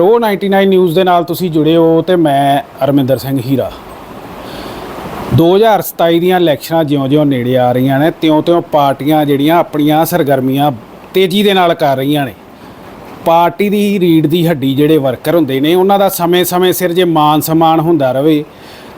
Pro 99 news ਦੇ ਨਾਲ ਤੁਸੀਂ ਜੁੜੇ ਹੋ ਤੇ ਮੈਂ ਅਰਮਿੰਦਰ ਸਿੰਘ ਹੀਰਾ। 2027 ਦੀਆਂ ਇਲੈਕਸ਼ਨਾਂ ਜਿਉਂ-ਜਿਉਂ ਨੇੜੇ ਆ ਰਹੀਆਂ ਨੇ, ਤਿਉਂ-ਤਿਉਂ ਪਾਰਟੀਆਂ ਜਿਹੜੀਆਂ ਆਪਣੀਆਂ ਸਰਗਰਮੀਆਂ ਤੇਜ਼ੀ ਦੇ ਨਾਲ ਕਰ ਰਹੀਆਂ ਨੇ। ਪਾਰਟੀ ਦੀ ਰੀੜ ਦੀ ਹੱਡੀ ਜਿਹੜੇ ਵਰਕਰ ਹੁੰਦੇ ਨੇ, ਉਹਨਾਂ ਦਾ ਸਮੇਂ-ਸਮੇਂ ਸਿਰ ਜੇ ਮਾਨ ਸਨਮਾਨ ਹੁੰਦਾ ਰਹੇ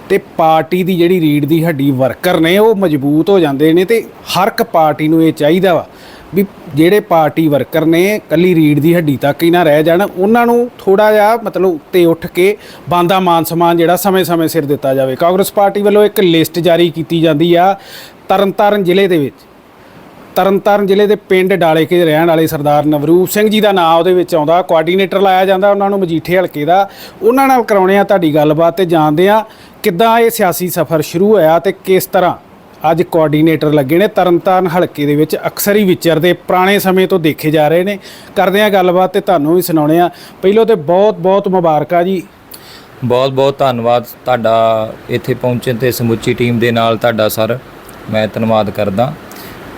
ਤੇ ਪਾਰਟੀ ਦੀ ਜਿਹੜੀ ਰੀੜ ਦੀ ਹੱਡੀ ਵਰਕਰ ਨੇ, ਉਹ ਮਜ਼ਬੂਤ ਹੋ ਜਾਂਦੇ ਨੇ ਤੇ ਹਰ ਇੱਕ ਪਾਰਟੀ ਨੂੰ ਇਹ ਚਾਹੀਦਾ ਵਾ ਵੀ ਜਿਹੜੇ ਪਾਰਟੀ ਵਰਕਰ ਨੇ, ਕੱਲੀ ਰੀੜ ਦੀ ਹੱਡੀ ਤੱਕ ਹੀ ਨਾ ਰਹਿ ਜਾਣ, ਉਹਨਾਂ ਨੂੰ ਥੋੜਾ ਜਿਹਾ ਮਤਲਬ ਉੱਤੇ ਉੱਠ ਕੇ ਬਾਂਦਾ ਮਾਨ ਸਮਾਨ ਜਿਹੜਾ ਸਮੇਂ-ਸਮੇਂ ਸਿਰ ਦਿੱਤਾ ਜਾਵੇ। ਕਾਂਗਰਸ ਪਾਰਟੀ ਵੱਲੋਂ ਇੱਕ ਲਿਸਟ ਜਾਰੀ ਕੀਤੀ ਜਾਂਦੀ ਆ ਤਰਨਤਾਰਨ ਜ਼ਿਲ੍ਹੇ ਦੇ ਵਿੱਚ। ਤਰਨਤਾਰਨ ਜ਼ਿਲ੍ਹੇ ਦੇ ਪਿੰਡ ਡਾਲੇ ਕੇ ਰਹਿਣ ਵਾਲੇ ਸਰਦਾਰ ਨਵਰੂਪ ਸਿੰਘ ਜੀ ਦਾ ਨਾਮ ਉਹਦੇ ਵਿੱਚ ਆਉਂਦਾ ਕੋਆਰਡੀਨੇਟਰ ਲਾਇਆ ਜਾਂਦਾ ਉਹਨਾਂ ਨੂੰ ਮਜੀਠੇ ਹਲਕੇ ਦਾ। ਉਹਨਾਂ ਨਾਲ ਕਰਾਉਣੇ ਆ ਤੁਹਾਡੀ ਗੱਲਬਾਤ ਤੇ ਜਾਣਦੇ ਆ ਕਿੱਦਾਂ ਇਹ ਸਿਆਸੀ ਸਫ਼ਰ ਸ਼ੁਰੂ ਹੋਇਆ ਤੇ ਕਿਸ ਤਰ੍ਹਾਂ ਅੱਜ ਕੋਆਰਡੀਨੇਟਰ ਲੱਗੇ ਨੇ, ਤਰਨਤਾਰਨ ਹਲਕੇ ਦੇ ਵਿੱਚ ਅਕਸਰ ਹੀ ਵਿਚਰਦੇ ਪੁਰਾਣੇ ਸਮੇਂ ਤੋਂ ਦੇਖੇ ਜਾ ਰਹੇ ਨੇ। ਕਰਦੇ ਆ ਗੱਲਬਾਤ ਤੇ ਤੁਹਾਨੂੰ ਵੀ ਸੁਣਾਉਣੇ ਆ ਪਹਿਲੋਂ ਤੇ ਬਹੁਤ ਬਹੁਤ ਮੁਬਾਰਕਾਂ ਜੀ। ਬਹੁਤ ਬਹੁਤ ਧੰਨਵਾਦ ਤੁਹਾਡਾ ਇੱਥੇ ਪਹੁੰਚਣ ਤੇ, ਸਮੁੱਚੀ ਟੀਮ ਦੇ ਨਾਲ ਤੁਹਾਡਾ ਸਰ। ਮੈਂ ਧੰਨਵਾਦ ਕਰਦਾ।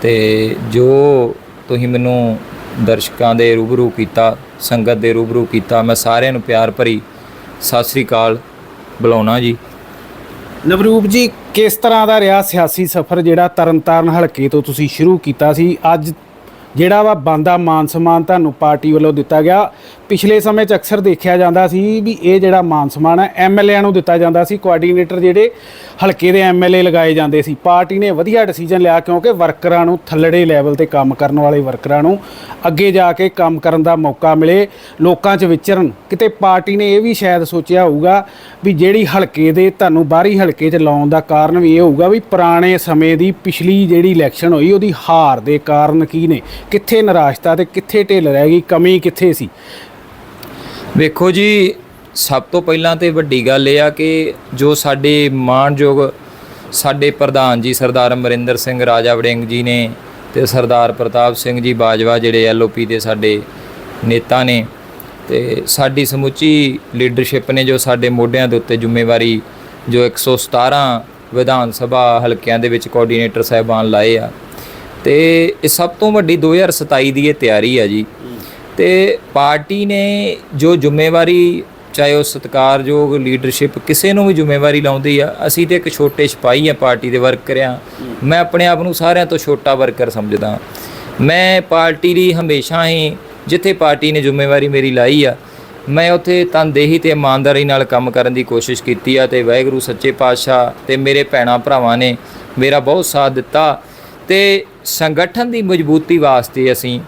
ਤੇ ਜੋ ਤੁਸੀਂ ਮੈਨੂੰ ਦਰਸ਼ਕਾਂ ਦੇ ਰੂਬਰੂ ਕੀਤਾ, ਸੰਗਤ ਦੇ ਰੂਬਰੂ ਕੀਤਾ, ਮੈਂ ਸਾਰਿਆਂ ਨੂੰ ਪਿਆਰ ਭਰੀ ਸਤਿ ਸ੍ਰੀ ਅਕਾਲ ਬੁਲਾਉਣਾ ਜੀ। ਨਵਰੂਪ ਜੀ, ਕਿਸ ਤਰ੍ਹਾਂ ਦਾ ਰਿਹਾ ਸਿਆਸੀ ਸਫ਼ਰ ਜਿਹੜਾ ਤਰਨਤਾਰਨ ਹਲਕੇ ਤੋਂ ਤੁਸੀਂ ਸ਼ੁਰੂ ਕੀਤਾ ਸੀ? ਅੱਜ ਜਿਹੜਾ ਵਾ ਬੰਦਾ ਮਾਨ ਸਨਮਾਨ ਤੁਹਾਨੂੰ ਪਾਰਟੀ ਵੱਲੋਂ ਦਿੱਤਾ ਗਿਆ। ਪਿਛਲੇ ਸਮੇਂ 'ਚ ਅਕਸਰ ਦੇਖਿਆ ਜਾਂਦਾ ਸੀ ਵੀ ਇਹ ਜਿਹੜਾ ਮਾਨ ਸਨਮਾਨ ਹੈ ਐਮਐਲਏਆਂ ਨੂੰ ਦਿੱਤਾ ਜਾਂਦਾ ਸੀ। ਕੋਆਰਡੀਨੇਟਰ ਜਿਹੜੇ ਹਲਕੇ ਦੇ ਐਮਐਲਏ ਲਗਾਏ ਜਾਂਦੇ ਸੀ। ਪਾਰਟੀ ਨੇ ਵਧੀਆ ਡਿਸੀਜਨ ਲਿਆ ਕਿਉਂਕਿ ਵਰਕਰਾਂ ਨੂੰ ਥੱਲੜੇ ਲੈਵਲ ਤੇ ਕੰਮ ਕਰਨ ਵਾਲੇ ਵਰਕਰਾਂ ਨੂੰ ਅੱਗੇ ਜਾ ਕੇ ਕੰਮ ਕਰਨ ਦਾ ਮੌਕਾ ਮਿਲੇ। ਲੋਕਾਂ 'ਚ ਵਿਚਰਨ। ਕਿਤੇ ਪਾਰਟੀ ਨੇ ਇਹ ਵੀ ਸ਼ਾਇਦ ਸੋਚਿਆ ਹੋਊਗਾ ਵੀ ਜਿਹੜੀ ਹਲਕੇ ਦੇ ਤੁਹਾਨੂੰ ਬਾਹਰੀ ਹਲਕੇ 'ਚ ਲਾਉਣ ਦਾ ਕਾਰਨ ਵੀ ਇਹ ਹੋਊਗਾ ਵੀ ਪੁਰਾਣੇ ਸਮੇਂ ਦੀ ਪਿਛਲੀ ਜਿਹੜੀ ਇਲੈਕਸ਼ਨ ਹੋਈ, ਉਹਦੀ ਹਾਰ ਦੇ ਕਾਰਨ ਕੀ ਨੇ? ਕਿੱਥੇ ਨਿਰਾਸ਼ਤਾ ਤੇ ਕਿੱਥੇ ਢਿੱਲ ਰਹਿ ਗਈ, ਕਮੀ ਕਿੱਥੇ ਸੀ? ਵੇਖੋ ਜੀ, ਸਭ ਤੋਂ ਪਹਿਲਾਂ ਤੇ ਵੱਡੀ ਗੱਲ ਇਹ ਆ ਕਿ ਜੋ ਸਾਡੇ ਮਾਣਯੋਗ ਸਾਡੇ ਪ੍ਰਧਾਨ ਜੀ, ਸਰਦਾਰ ਅਮਰਿੰਦਰ ਸਿੰਘ, ਰਾਜਾ ਵੜਿੰਗ ਜੀ ਨੇ ਤੇ ਸਰਦਾਰ ਪ੍ਰਤਾਪ ਸਿੰਘ ਜੀ ਬਾਜਵਾ ਜਿਹੜੇ ਐਲਓਪੀ ਦੇ ਸਾਡੇ ਨੇਤਾ ਨੇ ਤੇ ਸਾਡੀ ਸਮੁੱਚੀ ਲੀਡਰਸ਼ਿਪ ਨੇ ਜੋ ਸਾਡੇ ਮੋਢਿਆਂ ਦੇ ਉੱਤੇ ਜ਼ਿੰਮੇਵਾਰੀ ਜੋ 117 ਵਿਧਾਨ ਸਭਾ ਹਲਕਿਆਂ ਦੇ ਵਿੱਚ ਕੋਆਰਡੀਨੇਟਰ ਸਾਹਿਬਾਨ ਲਾਏ ਆ ਤੇ ਇਹ ਸਭ ਤੋਂ ਵੱਡੀ 2027 ਦੀ ਇਹ ਤਿਆਰੀ ਆ ਜੀ। ਤੇ ਪਾਰਟੀ ਨੇ ਜੋ ਜ਼ਿੰਮੇਵਾਰੀ, ਚਾਹੇ ਉਹ ਸਤਿਕਾਰਯੋਗ ਲੀਡਰਸ਼ਿਪ ਕਿਸੇ ਨੂੰ ਵੀ ਜ਼ਿੰਮੇਵਾਰੀ ਲਾਉਂਦੀ ਆ, ਅਸੀਂ ਤੇ ਇੱਕ ਛੋਟੇ ਸਿਪਾਹੀ ਆ ਪਾਰਟੀ ਦੇ ਵਰਕਰ ਆ। ਮੈਂ ਆਪਣੇ ਆਪ ਨੂੰ ਸਾਰਿਆਂ ਤੋਂ ਛੋਟਾ ਵਰਕਰ ਸਮਝਦਾ। ਮੈਂ ਪਾਰਟੀ ਦੀ ਹਮੇਸ਼ਾ ਹੀ, ਜਿੱਥੇ ਪਾਰਟੀ ਨੇ ਜ਼ਿੰਮੇਵਾਰੀ ਮੇਰੀ ਲਾਈ ਆ, ਮੈਂ ਉੱਥੇ ਤਨਦੇਹੀ ਤੇ ਇਮਾਨਦਾਰੀ ਨਾਲ ਕੰਮ ਕਰਨ ਦੀ ਕੋਸ਼ਿਸ਼ ਕੀਤੀ ਆ ਤੇ ਵਾਹਿਗੁਰੂ ਸੱਚੇ ਪਾਤਸ਼ਾਹ ਤੇ ਮੇਰੇ ਭੈਣਾ ਭਰਾਵਾਂ ਨੇ ਮੇਰਾ ਬਹੁਤ ਸਾਥ ਦਿੱਤਾ। ਤੇ ਸੰਗਠਨ ਦੀ ਮਜ਼ਬੂਤੀ ਵਾਸਤੇ ਅਸੀਂ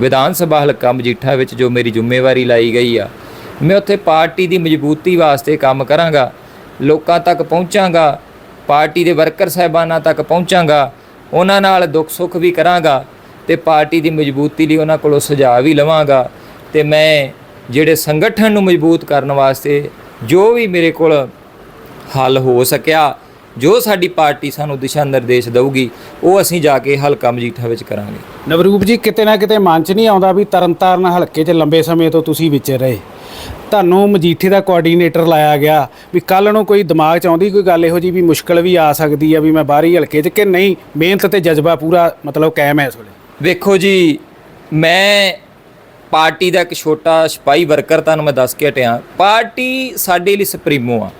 ਵਿਧਾਨ ਸਭਾ ਹਲਕਾ ਮਜੀਠਾ ਵਿੱਚ ਜੋ ਮੇਰੀ ਜ਼ਿੰਮੇਵਾਰੀ ਲਾਈ ਗਈ ਆ, ਮੈਂ ਉੱਥੇ ਪਾਰਟੀ ਦੀ ਮਜ਼ਬੂਤੀ ਵਾਸਤੇ ਕੰਮ ਕਰਾਂਗਾ, ਲੋਕਾਂ ਤੱਕ ਪਹੁੰਚਾਂਗਾ, ਪਾਰਟੀ ਦੇ ਵਰਕਰ ਸਾਹਿਬਾਨਾਂ ਤੱਕ ਪਹੁੰਚਾਂਗਾ, ਉਹਨਾਂ ਨਾਲ ਦੁੱਖ ਸੁੱਖ ਵੀ ਕਰਾਂਗਾ ਤੇ ਪਾਰਟੀ ਦੀ ਮਜ਼ਬੂਤੀ ਲਈ ਉਹਨਾਂ ਕੋਲੋਂ ਸੁਝਾਅ ਵੀ ਲਵਾਂਗਾ ਤੇ ਮੈਂ ਜਿਹੜੇ ਸੰਗਠਨ ਨੂੰ ਮਜ਼ਬੂਤ ਕਰਨ ਵਾਸਤੇ ਜੋ ਵੀ ਮੇਰੇ ਕੋਲ ਹੱਲ ਹੋ ਸਕਿਆ ਜੋ ਸਾਡੀ ਪਾਰਟੀ ਸਾਨੂੰ ਦਿਸ਼ਾ ਨਿਰਦੇਸ਼ ਦਊਗੀ ਉਹ ਅਸੀਂ ਜਾ ਕੇ ਹਲਕਾ ਮਜੀਠਾ ਵਿੱਚ ਕਰਾਂਗੇ। ਨਵਰੂਪ ਜੀ ਕਿਤੇ ਨਾ ਕਿਤੇ ਮਨ 'ਚ ਨਹੀਂ ਆਉਂਦਾ ਵੀ ਤਰਨਤਾਰਨ ਹਲਕੇ 'ਚ ਲੰਬੇ ਸਮੇਂ ਤੋਂ ਤੁਸੀਂ ਵਿੱਚ ਰਹੇ। ਤੁਹਾਨੂੰ ਮਜੀਠੇ ਦਾ ਕੋਆਰਡੀਨੇਟਰ ਲਾਇਆ ਗਿਆ ਵੀ ਕੱਲ ਨੂੰ ਕੋਈ ਦਿਮਾਗ 'ਚ ਆਉਂਦੀ ਕੋਈ ਗੱਲ ਇਹੋ ਜੀ ਵੀ ਮੁਸ਼ਕਲ ਵੀ ਆ ਸਕਦੀ ਆ ਵੀ ਮੈਂ ਬਾਹਰੀ ਹਲਕੇ 'ਚ ਕਿ ਨਹੀਂ ਮਿਹਨਤ ਤੇ ਜਜ਼ਬਾ ਪੂਰਾ ਮਤਲਬ ਕਾਇਮ ਹੈ ਇਸ ਵੇਲੇ? ਵੇਖੋ ਜੀ ਮੈਂ ਪਾਰਟੀ ਦਾ ਇੱਕ ਛੋਟਾ ਸਿਪਾਹੀ ਵਰਕਰ ਤੁਹਾਨੂੰ ਮੈਂ ਦੱਸ ਕੇ ਹਟਿਆ। ਪਾਰਟੀ ਸਾਡੇ ਲਈ ਸੁਪਰੀਮੋ ਆ।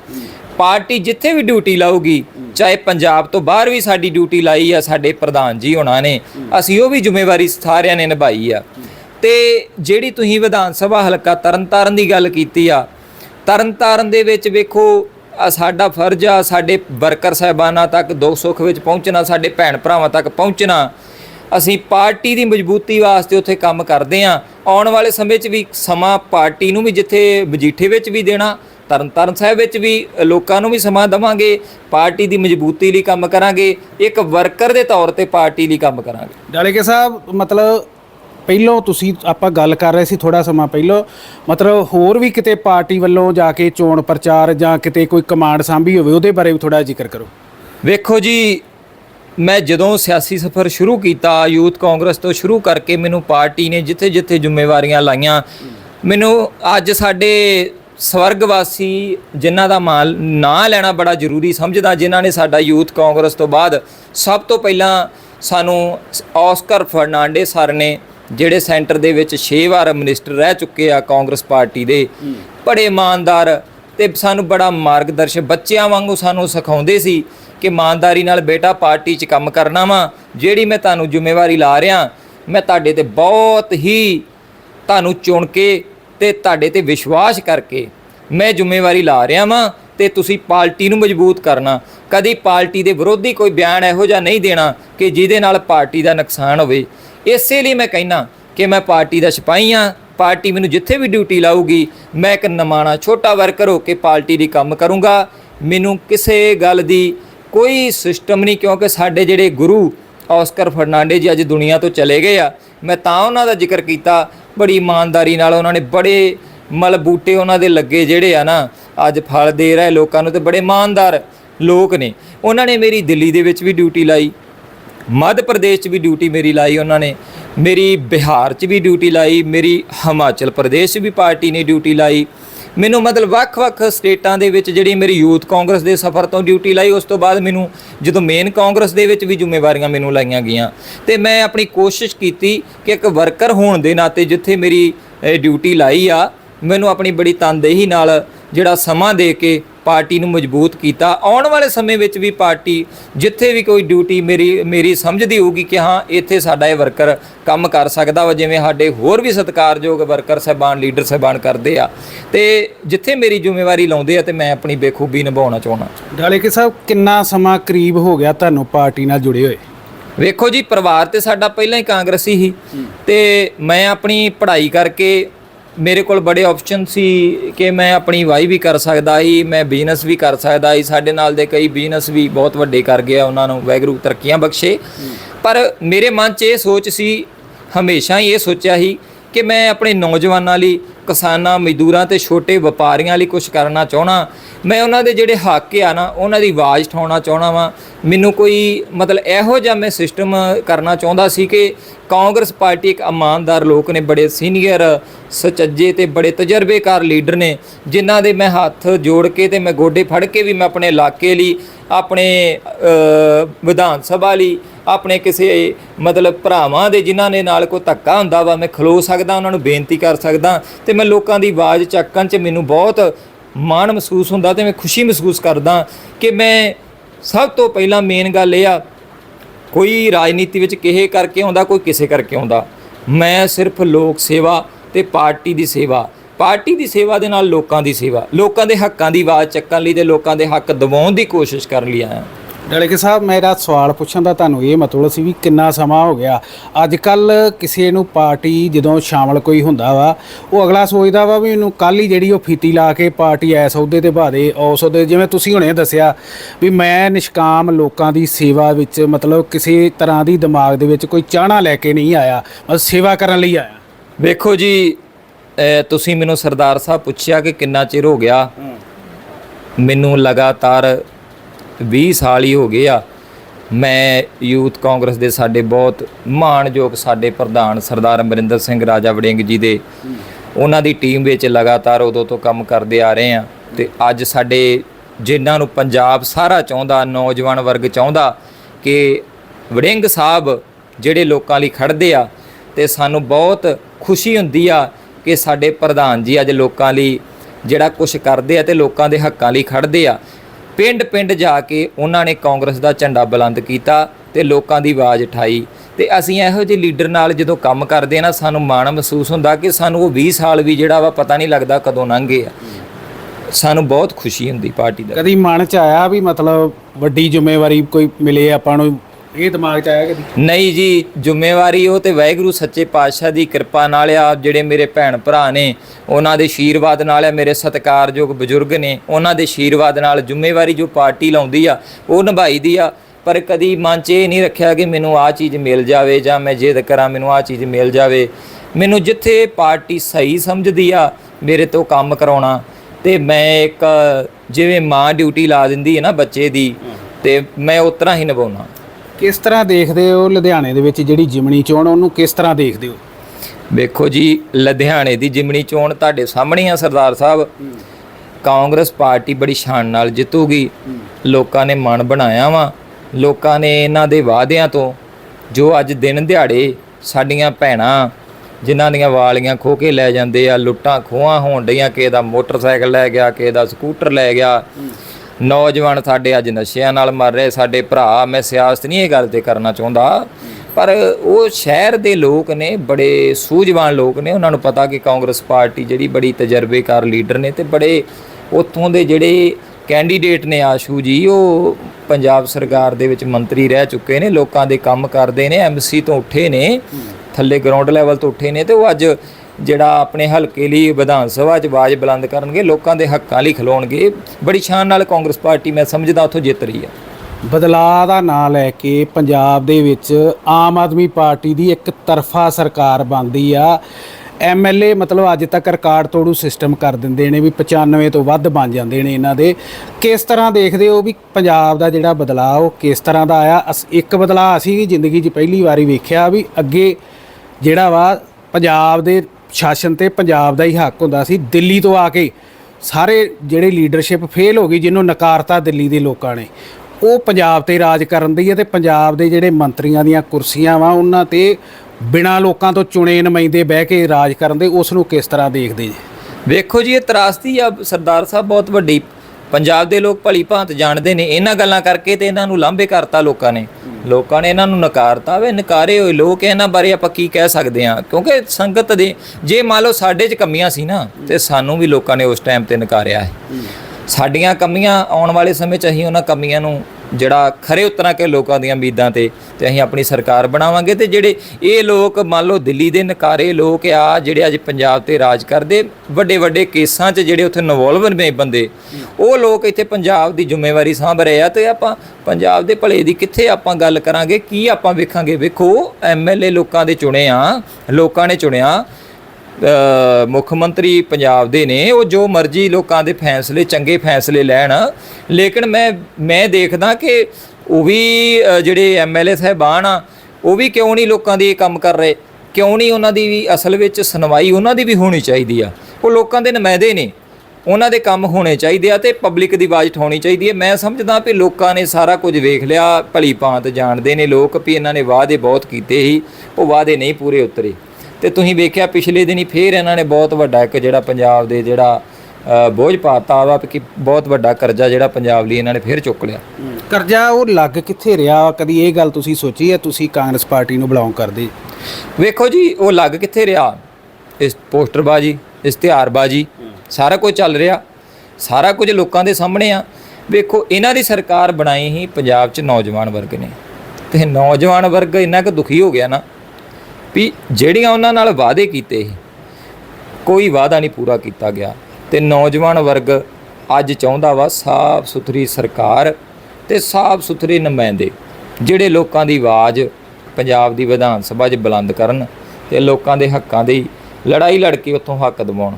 ਪਾਰਟੀ ਜਿੱਥੇ ਵੀ ਡਿਊਟੀ ਲਾਊਗੀ, ਚਾਹੇ ਪੰਜਾਬ ਤੋਂ ਬਾਹਰ ਵੀ ਸਾਡੀ ਡਿਊਟੀ ਲਾਈ ਆ, ਸਾਡੇ ਪ੍ਰਧਾਨ ਜੀ ਉਹਨਾਂ ਨੇ, ਅਸੀਂ ਉਹ ਵੀ ਜ਼ਿੰਮੇਵਾਰੀ ਸਾਰਿਆਂ ਨੇ ਨਿਭਾਈ ਆ। ਤੇ ਜਿਹੜੀ ਤੁਸੀਂ ਵਿਧਾਨ ਸਭਾ ਹਲਕਾ ਤਰਨਤਾਰਨ ਦੀ ਗੱਲ ਕੀਤੀ ਆ, ਤਰਨਤਾਰਨ ਦੇ ਵਿੱਚ ਵੇਖੋ ਸਾਡਾ ਫਰਜ਼ ਆ, ਸਾਡੇ ਵਰਕਰ ਸਾਹਿਬਾਨਾਂ ਤੱਕ ਦੁੱਖ ਸੁੱਖ ਵਿੱਚ ਪਹੁੰਚਣਾ, ਸਾਡੇ ਭੈਣ ਭਰਾਵਾਂ ਤੱਕ ਪਹੁੰਚਣਾ। ਅਸੀਂ ਪਾਰਟੀ ਦੀ ਮਜ਼ਬੂਤੀ ਵਾਸਤੇ ਉੱਥੇ ਕੰਮ ਕਰਦੇ ਆਂ। ਆਉਣ ਵਾਲੇ ਸਮੇਂ 'ਚ ਵੀ ਸਮਾਂ ਪਾਰਟੀ ਨੂੰ ਵੀ ਜਿੱਥੇ ਮਜੀਠੇ ਵਿੱਚ ਵੀ ਦੇਣਾ ਤਰਨਤਾਰਨ ਸਾਹਿਬ ਵਿੱਚ ਵੀ ਲੋਕਾਂ ਨੂੰ ਵੀ ਸਮਾਂ ਦੇਵਾਂਗੇ ਪਾਰਟੀ ਦੀ ਮਜ਼ਬੂਤੀ ਲਈ ਕੰਮ ਕਰਾਂਗੇ ਇੱਕ ਵਰਕਰ ਦੇ ਤੌਰ ਤੇ ਪਾਰਟੀ ਲਈ ਕੰਮ ਕਰਾਂਗੇ। ਡਾਲੇਕੇ ਸਾਹਿਬ ਮਤਲਬ ਪਹਿਲੋਂ ਤੁਸੀਂ ਆਪਾਂ ਗੱਲ ਕਰ ਰਹੇ ਸੀ ਥੋੜਾ ਸਮਾਂ ਪਹਿਲੋਂ ਮਤਲਬ ਹੋਰ ਵੀ ਕਿਤੇ ਪਾਰਟੀ ਵੱਲੋਂ ਜਾ ਕੇ ਚੋਣ ਪ੍ਰਚਾਰ ਜਾਂ ਕਿਤੇ ਕੋਈ ਕਮਾਂਡ ਸਾਂਭੀ ਹੋਵੇ ਉਹਦੇ ਬਾਰੇ ਵੀ ਥੋੜਾ ਜ਼ਿਕਰ ਕਰੋ। ਵੇਖੋ ਜੀ ਮੈਂ ਜਦੋਂ ਸਿਆਸੀ ਸਫ਼ਰ ਸ਼ੁਰੂ ਕੀਤਾ ਯੂਥ ਕਾਂਗਰਸ ਤੋਂ ਸ਼ੁਰੂ ਕਰਕੇ ਮੈਨੂੰ ਪਾਰਟੀ ਨੇ ਜਿੱਥੇ-ਜਿੱਥੇ ਜ਼ਿੰਮੇਵਾਰੀਆਂ ਲਾਈਆਂ ਮੈਨੂੰ ਅੱਜ ਸਾਡੇ ਸਵਰਗਵਾਸੀ ਜਿਨ੍ਹਾਂ ਦਾ ਮਾਲ ਨਾਂ ਲੈਣਾ ਬੜਾ ਜ਼ਰੂਰੀ ਸਮਝਦਾ ਜਿਨ੍ਹਾਂ ਨੇ ਸਾਡਾ ਯੂਥ ਕਾਂਗਰਸ ਤੋਂ ਬਾਅਦ ਸਭ ਤੋਂ ਪਹਿਲਾਂ ਸਾਨੂੰ ਆਸਕਰ ਫਰਨਾਂਡੇ ਸਰ ਨੇ ਜਿਹੜੇ ਸੈਂਟਰ ਦੇ ਵਿੱਚ 6 ਵਾਰ ਮਿਨਿਸਟਰ ਰਹਿ ਚੁੱਕੇ ਆ ਕਾਂਗਰਸ ਪਾਰਟੀ ਦੇ ਬੜੇ ਇਮਾਨਦਾਰ ਤੇ ਸਾਨੂੰ ਬੜਾ ਮਾਰਗਦਰਸ਼ਨ ਬੱਚਿਆਂ ਵਾਂਗੂ ਸਾਨੂੰ ਸਿਖਾਉਂਦੇ ਸੀ ਕਿ ਇਮਾਨਦਾਰੀ ਨਾਲ ਬੇਟਾ ਪਾਰਟੀ 'ਚ ਕੰਮ ਕਰਨਾ ਵਾ ਜਿਹੜੀ ਮੈਂ ਤੁਹਾਨੂੰ ਜ਼ਿੰਮੇਵਾਰੀ ਲਾ ਰਿਹਾ ਮੈਂ ਤੁਹਾਡੇ ਤੇ ਬਹੁਤ ਹੀ ਤੁਹਾਨੂੰ ਚੁਣ ਕੇ ਤੇ ਤੁਹਾਡੇ ਤੇ ਵਿਸ਼ਵਾਸ ਕਰਕੇ ਮੈਂ ਜ਼ਿੰਮੇਵਾਰੀ ਲਾ ਰਿਹਾ ਵਾਂ ਤੇ ਤੁਸੀਂ ਪਾਰਟੀ ਨੂੰ ਮਜ਼ਬੂਤ ਕਰਨਾ। ਕਦੀ ਪਾਰਟੀ ਦੇ ਵਿਰੋਧੀ ਕੋਈ ਬਿਆਨ ਇਹੋ ਜਿਹਾ ਨਹੀਂ ਦੇਣਾ ਕਿ ਜਿਹਦੇ ਨਾਲ ਪਾਰਟੀ ਦਾ ਨੁਕਸਾਨ ਹੋਵੇ। ਇਸੇ ਲਈ ਮੈਂ ਕਹਿਣਾ ਕਿ ਮੈਂ ਪਾਰਟੀ ਦਾ ਸਿਪਾਹੀ ਹਾਂ। ਪਾਰਟੀ ਮੈਨੂੰ ਜਿੱਥੇ ਵੀ ਡਿਊਟੀ ਲਾਊਗੀ, ਮੈਂ ਇੱਕ ਨਮਾਣਾ ਛੋਟਾ ਵਰਕਰ ਹੋ ਕੇ ਪਾਰਟੀ ਦੀ ਕੰਮ ਕਰੂੰਗਾ। ਮੈਨੂੰ ਕਿਸੇ ਗੱਲ ਦੀ ਕੋਈ ਸਿਸਟਮ ਨਹੀਂ ਕਿਉਂਕਿ ਸਾਡੇ ਜਿਹੜੇ ਗੁਰੂ ਔਸਕਰ ਫਰਨਾਂਡੇ ਜੀ ਅੱਜ ਦੁਨੀਆ ਤੋਂ ਚਲੇ ਗਏ ਆ। ਮੈਂ ਤਾਂ ਉਹਨਾਂ ਦਾ ਜ਼ਿਕਰ ਕੀਤਾ ਬੜੀ ਇਮਾਨਦਾਰੀ ਨਾਲ ਉਹਨਾਂ ਨੇ ਬੜੇ ਮਲ ਬੂਟੇ ਉਹਨਾਂ ਦੇ ਲੱਗੇ ਜਿਹੜੇ ਆ ਨਾ, ਅੱਜ ਫਲ ਦੇ ਰਹੇ ਲੋਕਾਂ ਨੂੰ ਤੇ ਬੜੇ ਇਮਾਨਦਾਰ ਲੋਕ ਨੇ। ਉਹਨਾਂ ਨੇ ਮੇਰੀ ਦਿੱਲੀ ਦੇ ਵਿੱਚ ਵੀ ਡਿਊਟੀ ਲਾਈ, ਮੱਧ ਪ੍ਰਦੇਸ਼ 'ਚ ਵੀ ਡਿਊਟੀ ਮੇਰੀ ਲਾਈ ਉਹਨਾਂ ਨੇ, ਮੇਰੀ ਬਿਹਾਰ 'ਚ ਵੀ ਡਿਊਟੀ ਲਾਈ, ਮੇਰੀ ਹਿਮਾਚਲ ਪ੍ਰਦੇਸ਼ 'ਚ ਵੀ ਪਾਰਟੀ ਨੇ ਡਿਊਟੀ ਲਾਈ ਮੈਨੂੰ ਮਤਲਬ ਵੱਖ-ਵੱਖ ਸਟੇਟਾਂ ਦੇ ਵਿੱਚ ਜਿਹੜੀ ਮੇਰੀ ਯੂਥ ਕਾਂਗਰਸ ਦੇ ਸਫ਼ਰ ਤੋਂ ਡਿਊਟੀ ਲਾਈ, ਉਸ ਤੋਂ ਬਾਅਦ ਮੈਨੂੰ ਜਦੋਂ ਮੇਨ ਕਾਂਗਰਸ ਦੇ ਵਿੱਚ ਵੀ ਜ਼ਿੰਮੇਵਾਰੀਆਂ ਮੈਨੂੰ ਲਾਈਆਂ ਗਈਆਂ। ਤੇ ਮੈਂ ਆਪਣੀ ਕੋਸ਼ਿਸ਼ ਕੀਤੀ ਕਿ ਇੱਕ ਵਰਕਰ ਹੋਣ ਦੇ ਨਾਤੇ ਜਿੱਥੇ ਮੇਰੀ ਡਿਊਟੀ ਲਾਈ ਆ, ਮੈਨੂੰ ਆਪਣੀ ਬੜੀ ਤਨਦੇਹੀ ਨਾਲ ਜਿਹੜਾ ਸਮਾਂ ਦੇ ਕੇ ਪਾਰਟੀ ਨੂੰ ਮਜ਼ਬੂਤ ਕੀਤਾ। ਆਉਣ ਵਾਲੇ ਸਮੇਂ ਵਿੱਚ ਵੀ ਪਾਰਟੀ ਜਿੱਥੇ ਵੀ ਕੋਈ ਡਿਊਟੀ ਮੇਰੀ ਮੇਰੀ ਸਮਝਦੀ ਹੋਊਗੀ ਕਿ ਹਾਂ ਇੱਥੇ ਸਾਡਾ ਇਹ ਵਰਕਰ ਕੰਮ ਕਰ ਸਕਦਾ ਵਾ ਜਿਵੇਂ ਸਾਡੇ ਹੋਰ ਵੀ ਸਤਿਕਾਰਯੋਗ ਵਰਕਰ ਸਹਿਬਾਨ ਲੀਡਰ ਸਹਿਬਾਨ ਕਰਦੇ ਆ। ਤੇ ਜਿੱਥੇ ਮੇਰੀ ਜ਼ਿੰਮੇਵਾਰੀ ਲਾਉਂਦੇ ਆ ਤੇ ਮੈਂ ਆਪਣੀ ਬੇਖੂਬੀ ਨਿਭਾਉਣਾ ਚਾਹੁੰਦਾ। ਡਾਲੇ ਕੇ ਸਾਹਿਬ ਕਿੰਨਾ ਸਮਾਂ ਕਰੀਬ ਹੋ ਗਿਆ ਤੁਹਾਨੂੰ ਪਾਰਟੀ ਨਾਲ ਜੁੜੇ ਹੋਏ? ਵੇਖੋ ਜੀ ਪਰਿਵਾਰ ਤੇ ਸਾਡਾ ਪਹਿਲਾਂ ਹੀ ਕਾਂਗਰਸੀ ਸੀ। ਤੇ ਮੈਂ ਆਪਣੀ ਪੜ੍ਹਾਈ ਕਰਕੇ ਮੇਰੇ ਕੋਲ ਬੜੇ ਆਪਸ਼ਨ ਸੀ ਕਿ ਮੈਂ ਆਪਣੀ ਵਾਈ ਵੀ ਕਰ ਸਕਦਾ ਸੀ, ਮੈਂ ਬਿਜ਼ਨਸ ਵੀ ਕਰ ਸਕਦਾ ਸੀ। ਸਾਡੇ ਨਾਲ ਦੇ ਕਈ ਬਿਜ਼ਨਸ ਵੀ ਬਹੁਤ ਵੱਡੇ ਕਰ ਗਿਆ ਉਹਨਾਂ ਨੂੰ ਵੈਗਰੂ ਤਰੱਕੀਆਂ ਬਖਸ਼ੇ। ਪਰ ਮੇਰੇ ਮਨ 'ਚ ਇਹ ਸੋਚ ਸੀ, ਹਮੇਸ਼ਾ ਹੀ ਇਹ ਸੋਚਿਆ ਸੀ ਕਿ ਮੈਂ ਆਪਣੇ ਨੌਜਵਾਨਾਂ ਲਈ ਕਿਸਾਨਾਂ, ਮਜ਼ਦੂਰਾਂ ਤੇ ਛੋਟੇ ਵਪਾਰੀਆਂ ਲਈ ਕੁਝ ਕਰਨਾ ਚਾਹਣਾ ਮੈਂ ਉਹਨਾਂ ਦੇ ਜਿਹੜੇ ਹੱਕ ਆ ਨਾ, ਉਹਨਾਂ ਦੀ ਆਵਾਜ਼ ਉਠਾਉਣਾ ਚਾਹਣਾ ਵਾਂ। ਮੈਨੂੰ ਕੋਈ ਮਤਲਬ ਇਹੋ ਜਿਹਾ ਮੈਂ ਸਿਸਟਮ ਕਰਨਾ ਚਾਹੁੰਦਾ ਸੀ ਕਿ ਕਾਂਗਰਸ ਪਾਰਟੀ ਇੱਕ ਇਮਾਨਦਾਰ ਲੋਕ ਨੇ, ਬੜੇ ਸੀਨੀਅਰ ਸੁਚੱਜੇ ਤੇ ਬੜੇ ਤਜਰਬੇਕਾਰ ਲੀਡਰ ਨੇ, ਜਿਨ੍ਹਾਂ ਦੇ ਮੈਂ ਹੱਥ ਜੋੜ ਕੇ ਤੇ ਮੈਂ ਗੋਡੇ ਫੜ ਕੇ ਵੀ ਮੈਂ ਆਪਣੇ ਇਲਾਕੇ ਲਈ ਆਪਣੇ ਵਿਧਾਨ ਸਭਾ ਲਈ, ਆਪਣੇ ਕਿਸੇ, ਮਤਲਬ ਭਰਾਵਾਂ ਦੇ ਜਿਨ੍ਹਾਂ ਨੇ ਨਾਲ ਕੋਈ ਧੱਕਾ ਹੁੰਦਾ ਵਾ, ਮੈਂ ਖਲੋ ਸਕਦਾ, ਉਹਨਾਂ ਨੂੰ ਬੇਨਤੀ ਕਰ ਸਕਦਾ, ਤੇ ਮੈਂ ਲੋਕਾਂ ਦੀ ਆਵਾਜ਼ ਚੱਕਣ 'ਚ ਮੈਨੂੰ ਬਹੁਤ ਮਾਣ ਮਹਿਸੂਸ ਹੁੰਦਾ ਤੇ ਮੈਂ ਖੁਸ਼ੀ ਮਹਿਸੂਸ ਕਰਦਾ ਕਿ ਮੈਂ ਸਭ ਤੋਂ ਪਹਿਲਾਂ ਮੇਨ ਗੱਲ ਇਹ ਆ, ਕੋਈ ਰਾਜਨੀਤੀ ਵਿੱਚ ਕਿਹੇ ਕਰਕੇ ਆਉਂਦਾ, ਕੋਈ ਕਿਸੇ ਕਰਕੇ ਆਉਂਦਾ। ਮੈਂ ਸਿਰਫ ਲੋਕ ਸੇਵਾ ਤੇ ਪਾਰਟੀ ਦੀ ਸੇਵਾ ਪਾਰਟੀ ਦੀ ਸੇਵਾ ਦੇ ਨਾਲ ਲੋਕਾਂ ਦੀ ਸੇਵਾ ਲੋਕਾਂ ਦੇ ਹੱਕਾਂ ਦੀ ਆਵਾਜ਼ ਚੱਕਣ ਲਈ ਤੇ ਲੋਕਾਂ ਦੇ ਹੱਕ ਦਿਵਾਉਣ ਦੀ ਕੋਸ਼ਿਸ਼ ਕਰਨ ਲਈ ਆਇਆ ਡਾਲੇ ਕੇ ਸਾਹਿਬ ਮੇਰਾ ਸਵਾਲ ਪੁੱਛਣ ਦਾ ਤੁਹਾਨੂੰ ਇਹ ਮਤਲਬ ਸੀ ਵੀ ਕਿੰਨਾ ਸਮਾਂ ਹੋ ਗਿਆ। ਅੱਜ ਕੱਲ ਕਿਸੇ ਨੂੰ ਪਾਰਟੀ ਜਦੋਂ ਸ਼ਾਮਲ ਕੋਈ ਹੁੰਦਾ ਵਾ ਉਹ ਅਗਲਾ ਸੋਚਦਾ ਵਾ ਵੀ ਇਹਨੂੰ ਕੱਲ ਹੀ ਜਿਹੜੀ ਉਹ ਫੀਤੀ ਲਾ ਕੇ ਪਾਰਟੀ ਐਸ ਅਹੁਦੇ ਤੇ ਪਾ ਦੇ ਉਸ ਅਹੁਦੇ ਜਿਵੇਂ ਤੁਸੀਂ ਹੁਣੇ ਦੱਸਿਆ ਵੀ ਮੈਂ ਨਿਸ਼ਕਾਮ ਲੋਕਾਂ ਦੀ ਸੇਵਾ ਵਿੱਚ ਮਤਲਬ ਕਿਸੇ ਤਰ੍ਹਾਂ ਦੀ ਦਿਮਾਗ ਦੇ ਵਿੱਚ ਕੋਈ ਚਾਹਣਾ ਲੈ ਕੇ ਨਹੀਂ ਆਇਆ ਬਸ ਸੇਵਾ ਕਰਨ ਲਈ ਆਇਆ। ਵੇਖੋ ਜੀ ਤੁਸੀਂ ਮੈਨੂੰ ਸਰਦਾਰ ਸਾਹਿਬ ਪੁੱਛਿਆ ਕਿ ਕਿੰਨਾ ਚਿਰ ਹੋ ਗਿਆ? ਮੈਨੂੰ ਲਗਾਤਾਰ 20 ਸਾਲ ਹੀ ਹੋ ਗਏ ਆ। ਮੈਂ ਯੂਥ ਕਾਂਗਰਸ ਦੇ ਸਾਡੇ ਬਹੁਤ ਮਾਣਯੋਗ ਸਾਡੇ ਪ੍ਰਧਾਨ ਸਰਦਾਰ ਅਮਰਿੰਦਰ ਸਿੰਘ, ਰਾਜਾ ਵੜਿੰਗ ਜੀ ਦੇ। ਉਹਨਾਂ ਦੀ ਟੀਮ ਵਿੱਚ ਲਗਾਤਾਰ ਉਦੋਂ ਤੋਂ ਕੰਮ ਕਰਦੇ ਆ ਰਹੇ ਆ ਤੇ ਅੱਜ ਸਾਡੇ ਜਿਨ੍ਹਾਂ ਨੂੰ ਪੰਜਾਬ ਸਾਰਾ ਚਾਹੁੰਦਾ, ਨੌਜਵਾਨ ਵਰਗ ਚਾਹੁੰਦਾ ਕਿ ਵੜਿੰਗ ਸਾਹਿਬ ਜਿਹੜੇ ਲੋਕਾਂ ਲਈ ਖੜਦੇ ਆ ਤੇ ਸਾਨੂੰ ਬਹੁਤ ਖੁਸ਼ੀ ਹੁੰਦੀ ਆ ਕਿ ਸਾਡੇ ਪ੍ਰਧਾਨ ਜੀ ਅੱਜ ਲੋਕਾਂ ਲਈ ਜਿਹੜਾ ਕੁਝ ਕਰਦੇ ਆ ਤੇ ਲੋਕਾਂ ਦੇ ਹੱਕਾਂ ਲਈ ਖੜਦੇ ਆ। ਪਿੰਡ ਪਿੰਡ ਜਾ ਕੇ ਉਹਨਾਂ ਨੇ ਕਾਂਗਰਸ ਦਾ ਝੰਡਾ ਬੁਲੰਦ ਕੀਤਾ ਤੇ ਲੋਕਾਂ ਦੀ ਆਵਾਜ਼ ਉਠਾਈ। ਤੇ ਅਸੀਂ ਇਹੋ ਜਿਹੇ ਲੀਡਰ ਨਾਲ ਜਦੋਂ ਕੰਮ ਕਰਦੇ ਆ ਨਾ, ਸਾਨੂੰ ਮਾਣ ਮਹਿਸੂਸ ਹੁੰਦਾ ਕਿ ਸਾਨੂੰ ਉਹ 20 ਸਾਲ ਵੀ ਜਿਹੜਾ ਵਾ ਪਤਾ ਨਹੀਂ ਲੱਗਦਾ ਕਦੋਂ ਲੰਘੇ ਆ। ਸਾਨੂੰ ਬਹੁਤ ਖੁਸ਼ੀ ਹੁੰਦੀ ਪਾਰਟੀ ਦਾ। ਕਦੀ ਮਨ ਚ ਆਇਆ ਵੀ ਮਤਲਬ ਵੱਡੀ ਜ਼ਿੰਮੇਵਾਰੀ ਕੋਈ ਮਿਲੇ, ਆਪਾਂ ਨੂੰ ਇਹ ਦਿਮਾਗ ਚ ਆਇਆ ਕਦੀ? ਨਹੀਂ ਜੀ, ਜ਼ਿੰਮੇਵਾਰੀ ਉਹ ਤੇ ਵਾਹਿਗੁਰੂ ਸੱਚੇ ਪਾਤਸ਼ਾਹ ਦੀ ਕਿਰਪਾ ਨਾਲ ਆ ਜਿਹੜੇ ਮੇਰੇ ਭੈਣ ਭਰਾ ਨੇ, ਉਹਨਾਂ ਦੇ ਆਸ਼ੀਰਵਾਦ ਨਾਲ ਆ, ਮੇਰੇ ਸਤਿਕਾਰਯੋਗ ਬਜ਼ੁਰਗ ਨੇ, ਉਹਨਾਂ ਦੇ ਆਸ਼ੀਰਵਾਦ ਨਾਲ ਜ਼ਿੰਮੇਵਾਰੀ ਜੋ ਪਾਰਟੀ ਲਾਉਂਦੀ ਆ, ਉਹ ਨਿਭਾਈ ਦੀ ਆ, ਪਰ ਕਦੀ ਮਨ 'ਚ ਇਹ ਨਹੀਂ ਰੱਖਿਆ ਕਿ ਮੈਨੂੰ ਆਹ ਚੀਜ਼ ਮਿਲ ਜਾਵੇ ਜਾਂ ਮੈਂ ਜਿੱਦ ਕਰਾਂ ਮੈਨੂੰ ਆਹ ਚੀਜ਼ ਮਿਲ ਜਾਵੇ। ਮੈਨੂੰ ਜਿੱਥੇ ਪਾਰਟੀ ਸਹੀ ਸਮਝਦੀ ਆ, ਮੇਰੇ ਤੋਂ ਕੰਮ ਕਰਾਉਣਾ, ਤੇ ਮੈਂ ਇੱਕ ਜਿਵੇਂ ਮਾਂ ਡਿਊਟੀ ਲਾ ਦਿੰਦੀ ਹੈ ਨਾ ਬੱਚੇ ਦੀ, ਤੇ ਮੈਂ ਉਸ ਤਰ੍ਹਾਂ ਹੀ ਨਿਭਾਉਣਾ ਕਿਸ ਤਰ੍ਹਾਂ ਦੇਖਦੇ ਹੋ ਲੁਧਿਆਣੇ ਦੇ ਵਿੱਚ ਜਿਹੜੀ ਜਿਮਣੀ ਚੋਣ, ਉਹਨੂੰ ਕਿਸ ਤਰ੍ਹਾਂ ਦੇਖਦੇ ਹੋ? ਵੇਖੋ ਜੀ, ਲੁਧਿਆਣੇ ਦੀ ਜਿਮਣੀ ਚੋਣ ਤੁਹਾਡੇ ਸਾਹਮਣੇ ਆ, ਸਰਦਾਰ ਸਾਹਿਬ। ਕਾਂਗਰਸ ਪਾਰਟੀ ਬੜੀ ਸ਼ਾਨ ਨਾਲ ਜਿੱਤੂਗੀ। ਲੋਕਾਂ ਨੇ ਮਨ ਬਣਾਇਆ ਵਾ। ਲੋਕਾਂ ਨੇ ਇਹਨਾਂ ਦੇ ਵਾਅਦਿਆਂ ਤੋਂ ਜੋ ਅੱਜ ਦਿਨ ਦਿਹਾੜੇ ਸਾਡੀਆਂ ਭੈਣਾਂ, ਜਿਨ੍ਹਾਂ ਦੀਆਂ ਵਾਲੀਆਂ ਖੋ ਕੇ ਲੈ ਜਾਂਦੇ ਆ, ਲੁੱਟਾਂ ਖੋਹਾਂ ਹੋਣ ਡਈਆਂ, ਕਿਸੇ ਦਾ ਮੋਟਰਸਾਈਕਲ ਲੈ ਗਿਆ, ਕਿਸੇ ਦਾ ਸਕੂਟਰ ਲੈ ਗਿਆ। ਨੌਜਵਾਨ ਸਾਡੇ ਅੱਜ ਨਸ਼ਿਆਂ ਨਾਲ ਮਰ ਰਹੇ, ਸਾਡੇ ਭਰਾ, ਮੈਂ ਸਿਆਸਤ ਨਹੀਂ ਇਹ ਗੱਲ ਤੇ ਕਰਨਾ ਚਾਹੁੰਦਾ, ਪਰ ਉਹ ਸ਼ਹਿਰ ਦੇ ਲੋਕ ਨੇ, ਬੜੇ ਸੂਝਵਾਨ ਲੋਕ ਨੇ, ਉਹਨਾਂ ਨੂੰ ਪਤਾ ਕਿ ਕਾਂਗਰਸ ਪਾਰਟੀ ਜਿਹੜੀ ਬੜੀ ਤਜਰਬੇਕਾਰ ਲੀਡਰ ਨੇ ਤੇ ਬੜੇ ਉੱਥੋਂ ਦੇ ਜਿਹੜੇ ਕੈਂਡੀਡੇਟ ਨੇ ਆਸ਼ੂ ਜੀ, ਉਹ ਪੰਜਾਬ ਸਰਕਾਰ ਦੇ ਵਿੱਚ ਮੰਤਰੀ ਰਹਿ ਚੁੱਕੇ ਨੇ, ਲੋਕਾਂ ਦੇ ਕੰਮ ਕਰਦੇ ਨੇ ਐਮਸੀ ਤੋਂ ਉੱਠੇ ਨੇ, ਥੱਲੇ ਗਰਾਊਂਡ ਲੈਵਲ ਤੋਂ ਉੱਠੇ ਨੇ ਤੇ ਉਹ ਅੱਜ ਜਿਹੜਾ ਆਪਣੇ ਹਲਕੇ ਲਈ ਵਿਧਾਨ ਸਭਾ 'ਚ ਆਵਾਜ਼ ਬੁਲੰਦ ਕਰਨਗੇ, ਲੋਕਾਂ ਦੇ ਹੱਕਾਂ ਲਈ ਖਲੋਣਗੇ। ਬੜੀ ਸ਼ਾਨ ਨਾਲ ਕਾਂਗਰਸ ਪਾਰਟੀ ਮੈਂ ਸਮਝਦਾ ਉੱਥੋਂ ਜਿੱਤ ਰਹੀ ਆ। ਬਦਲਾਅ ਦਾ ਨਾਂ ਲੈ ਕੇ ਪੰਜਾਬ ਦੇ ਵਿੱਚ ਆਮ ਆਦਮੀ ਪਾਰਟੀ ਦੀ ਇੱਕ ਤਰਫਾ ਸਰਕਾਰ ਬਣਦੀ ਆ। ਐਮਐਲਏ ਮਤਲਬ ਅੱਜ ਤੱਕ ਰਿਕਾਰਡ ਤੋੜੂ ਸਿਸਟਮ ਕਰ ਦਿੰਦੇ ਨੇ ਵੀ 95 ਤੋਂ ਵੱਧ ਬਣ ਜਾਂਦੇ ਨੇ ਇਹਨਾਂ ਦੇ। ਕਿਸ ਤਰ੍ਹਾਂ ਦੇਖਦੇ ਹੋ ਵੀ ਪੰਜਾਬ ਦਾ ਜਿਹੜਾ ਬਦਲਾਅ, ਉਹ ਕਿਸ ਤਰ੍ਹਾਂ ਦਾ ਆਇਆ? ਅਸ- ਇੱਕ ਬਦਲਾਅ ਅਸੀਂ ਵੀ ਜ਼ਿੰਦਗੀ 'ਚ ਪਹਿਲੀ ਵਾਰੀ ਵੇਖਿਆ ਵੀ ਅੱਗੇ ਜਿਹੜਾ ਵਾ ਪੰਜਾਬ ਦੇ ਸ਼ਾਸਨ ਤੇ ਪੰਜਾਬ ਦਾ ਹੀ ਹੱਕ ਹੁੰਦਾ ਸੀ, ਦਿੱਲੀ ਤੋਂ ਆ ਕੇ ਸਾਰੇ ਜਿਹੜੇ ਲੀਡਰਸ਼ਿਪ ਫੇਲ ਹੋ ਗਈ, ਜਿਹਨੂੰ ਨਕਾਰਤਾ ਦਿੱਲੀ ਦੇ ਲੋਕਾਂ ਨੇ, ਉਹ ਪੰਜਾਬ ਤੇ ਰਾਜ ਕਰਨ ਦੀ ਹੈ ਤੇ ਪੰਜਾਬ ਦੇ ਜਿਹੜੇ ਮੰਤਰੀਆਂ ਦੀਆਂ ਕੁਰਸੀਆਂ ਵਾ, ਉਹਨਾਂ ਤੇ ਬਿਨਾਂ ਲੋਕਾਂ ਤੋਂ ਚੁਣੇ ਨੁਮਾਇੰਦੇ ਬਹਿ ਕੇ ਰਾਜ ਕਰਨ ਦੇ, ਉਸ ਨੂੰ ਕਿਸ ਤਰ੍ਹਾਂ ਦੇਖਦੇ ਜੀ? ਵੇਖੋ ਜੀ, ਇਹ ਤਰਾਸਦੀ ਆ ਸਰਦਾਰ ਸਾਹਿਬ, ਬਹੁਤ ਵੱਡੀ ਪੰਜਾਬ ਦੇ ਲੋਕ ਭਲੀ ਭਾਂਤ ਜਾਣਦੇ ਨੇ ਇਹਨਾਂ ਗੱਲਾਂ ਕਰਕੇ ਤੇ ਇਹਨਾਂ ਨੂੰ ਲਾਂਭੇ ਕਰਤਾ ਲੋਕਾਂ ਨੇ। ਲੋਕਾਂ ਨੇ ਇਹਨਾਂ ਨੂੰ ਨਕਾਰਤਾ ਵੇ ਨਕਾਰੇ ਹੋਏ ਲੋਕ ਇਹਨਾਂ ਬਾਰੇ ਆਪਾਂ ਕੀ ਕਹਿ ਸਕਦੇ ਆ ਕਿਉਂਕਿ ਸੰਗਤ ਦੇ ਜੇ ਮੰਨ ਲਓ ਸਾਡੇ 'ਚ ਕਮੀਆਂ ਸੀ ਨਾ ਤੇ ਸਾਨੂੰ ਵੀ ਲੋਕਾਂ ਨੇ ਉਸ ਟਾਈਮ ਤੇ ਨਕਾਰਿਆ ਹੈ। ਸਾਡੀਆਂ ਕਮੀਆਂ ਆਉਣ ਵਾਲੇ ਸਮੇਂ 'ਚ ਅਸੀਂ ਉਹਨਾਂ ਕਮੀਆਂ ਨੂੰ ਜਿਹੜਾ ਖਰੇ ਉਤਰਾ ਕੇ ਲੋਕਾਂ ਦੀਆਂ ਉਮੀਦਾਂ ਤੇ ਤੇ ਅਸੀਂ ਆਪਣੀ ਸਰਕਾਰ ਬਣਾਵਾਂਗੇ ਤੇ ਜਿਹੜੇ ਇਹ ਲੋਕ, ਮੰਨ ਲਓ ਦਿੱਲੀ ਦੇ ਨਕਾਰੇ ਲੋਕ ਆ, ਜਿਹੜੇ ਅੱਜ ਪੰਜਾਬ ਤੇ ਰਾਜ ਕਰਦੇ ਵੱਡੇ ਵੱਡੇ ਕੇਸਾਂ 'ਚ ਜਿਹੜੇ ਉੱਥੇ ਇਨਵੋਲਵ ਨੇ ਬੰਦੇ, ਉਹ ਲੋਕ ਇੱਥੇ ਪੰਜਾਬ ਦੀ ਜ਼ਿੰਮੇਵਾਰੀ ਸਾਂਭ ਰਹੇ ਆ ਤੇ ਆਪਾਂ ਪੰਜਾਬ ਦੇ ਭਲੇ ਦੀ ਕਿੱਥੇ ਆਪਾਂ ਗੱਲ ਕਰਾਂਗੇ, ਕੀ ਆਪਾਂ ਵੇਖਾਂਗੇ? ਵੇਖੋ ਐਮਐਲਏ ਲੋਕਾਂ ਦੇ ਚੁਣੇ ਆ, ਲੋਕਾਂ ਨੇ ਚੁਣਿਆ ਮੁੱਖ ਮੰਤਰੀ ਪੰਜਾਬ ਦੇ ਨੇ ਉਹ ਜੋ ਮਰਜ਼ੀ ਲੋਕਾਂ ਦੇ ਫੈਸਲੇ ਚੰਗੇ ਫੈਸਲੇ ਲੈਣ। ਲੇਕਿਨ ਮੈਂ ਮੈਂ ਦੇਖਦਾ ਕਿ ਉਹ ਵੀ ਅ, ਜਿਹੜੇ ਐਮਐਲਏ ਸਾਹਿਬਾਨ ਆ ਉਹ ਵੀ ਕਿਉਂ ਨਹੀਂ ਲੋਕਾਂ ਦੀ ਇਹ ਕੰਮ ਕਰ ਰਹੇ? ਕਿਉਂ ਨਹੀਂ ਉਹਨਾਂ ਦੀ ਵੀ ਅਸਲ ਵਿੱਚ ਸੁਣਵਾਈ ਉਹਨਾਂ ਦੀ ਵੀ ਹੋਣੀ ਚਾਹੀਦੀ ਆ? ਉਹ ਲੋਕਾਂ ਦੇ ਨੁਮਾਇੰਦੇ ਨੇ। ਉਹਨਾਂ ਦੇ ਕੰਮ ਹੋਣੇ ਚਾਹੀਦੇ ਆ ਤੇ ਪਬਲਿਕ ਦੀ ਆਵਾਜ਼ ਉਠਾਉਣੀ ਚਾਹੀਦੀ ਹੈ। ਮੈਂ ਸਮਝਦਾ ਵੀ ਲੋਕਾਂ ਨੇ ਸਾਰਾ ਕੁਝ ਵੇਖ ਲਿਆ ਭਲੀ ਭਾਂਤ ਜਾਣਦੇ ਨੇ ਲੋਕ ਵੀ ਇਹਨਾਂ ਨੇ ਵਾਅਦੇ ਬਹੁਤ ਕੀਤੇ ਸੀ ਉਹ ਵਾਅਦੇ ਨਹੀਂ ਪੂਰੇ ਉਤਰੇ। ਤੇ ਤੁਸੀਂ ਵੇਖਿਆ ਪਿਛਲੇ ਦਿਨੀ ਫੇਰ ਇਹਨਾਂ ਨੇ ਬਹੁਤ ਵੱਡਾ ਇੱਕ ਜਿਹੜਾ ਪੰਜਾਬ ਦੇ ਜਿਹੜਾ ਬੋਝ ਪਾਤਾ ਵਾ ਕਿ ਬਹੁਤ ਵੱਡਾ ਕਰਜ਼ਾ ਜਿਹੜਾ ਪੰਜਾਬ ਲਈ ਇਹਨਾਂ ਨੇ ਫੇਰ ਚੁੱਕ ਲਿਆ। ਕਰਜ਼ਾ ਉਹ ਲੱਗ ਕਿੱਥੇ ਰਿਹਾ? ਕਦੀ ਇਹ ਗੱਲ ਤੁਸੀਂ ਸੋਚੀ ਹੈ ਤੁਸੀਂ ਕਾਂਗਰਸ ਪਾਰਟੀ ਨੂੰ ਬਿਲੋਂਗ ਕਰਦੇ? ਵੇਖੋ ਜੀ ਉਹ ਲੱਗ ਕਿੱਥੇ ਰਿਹਾ? ਇਸ ਪੋਸਟਰਬਾਜੀ ਇਸ਼ਤਿਹਾਰਬਾਜੀ ਸਾਰਾ ਕੁਝ ਚੱਲ ਰਿਹਾ। ਸਾਰਾ ਕੁਝ ਲੋਕਾਂ ਦੇ ਸਾਹਮਣੇ ਆ। ਵੇਖੋ ਇਹਨਾਂ ਦੀ ਸਰਕਾਰ ਬਣਾਈ ਹੀ ਪੰਜਾਬ 'ਚ ਨੌਜਵਾਨ ਵਰਗ ਨੇ। ਤੇ ਨੌਜਵਾਨ ਵਰਗ ਇੰਨਾ ਕੁ ਦੁਖੀ ਹੋ ਗਿਆ ਨਾ ਵੀ ਜਿਹੜੀਆਂ ਉਹਨਾਂ ਨਾਲ ਵਾਅਦੇ ਕੀਤੇ ਸੀ, ਕੋਈ ਵਾਅਦਾ ਨਹੀਂ ਪੂਰਾ ਕੀਤਾ ਗਿਆ। ਤੇ ਨੌਜਵਾਨ ਵਰਗ ਅੱਜ ਚਾਹੁੰਦਾ ਵਾ ਸਾਫ਼ ਸੁਥਰੀ ਸਰਕਾਰ ਤੇ ਸਾਫ਼ ਸੁਥਰੇ ਨੁਮਾਇੰਦੇ, ਜਿਹੜੇ ਲੋਕਾਂ ਦੀ ਆਵਾਜ਼ ਪੰਜਾਬ ਦੀ ਵਿਧਾਨ ਸਭਾ 'ਚ ਬੁਲੰਦ ਕਰਨ ਤੇ ਲੋਕਾਂ ਦੇ ਹੱਕਾਂ ਦੀ ਲੜਾਈ ਲੜ ਕੇ ਉੱਥੋਂ ਹੱਕ ਦਿਵਾਉਣ।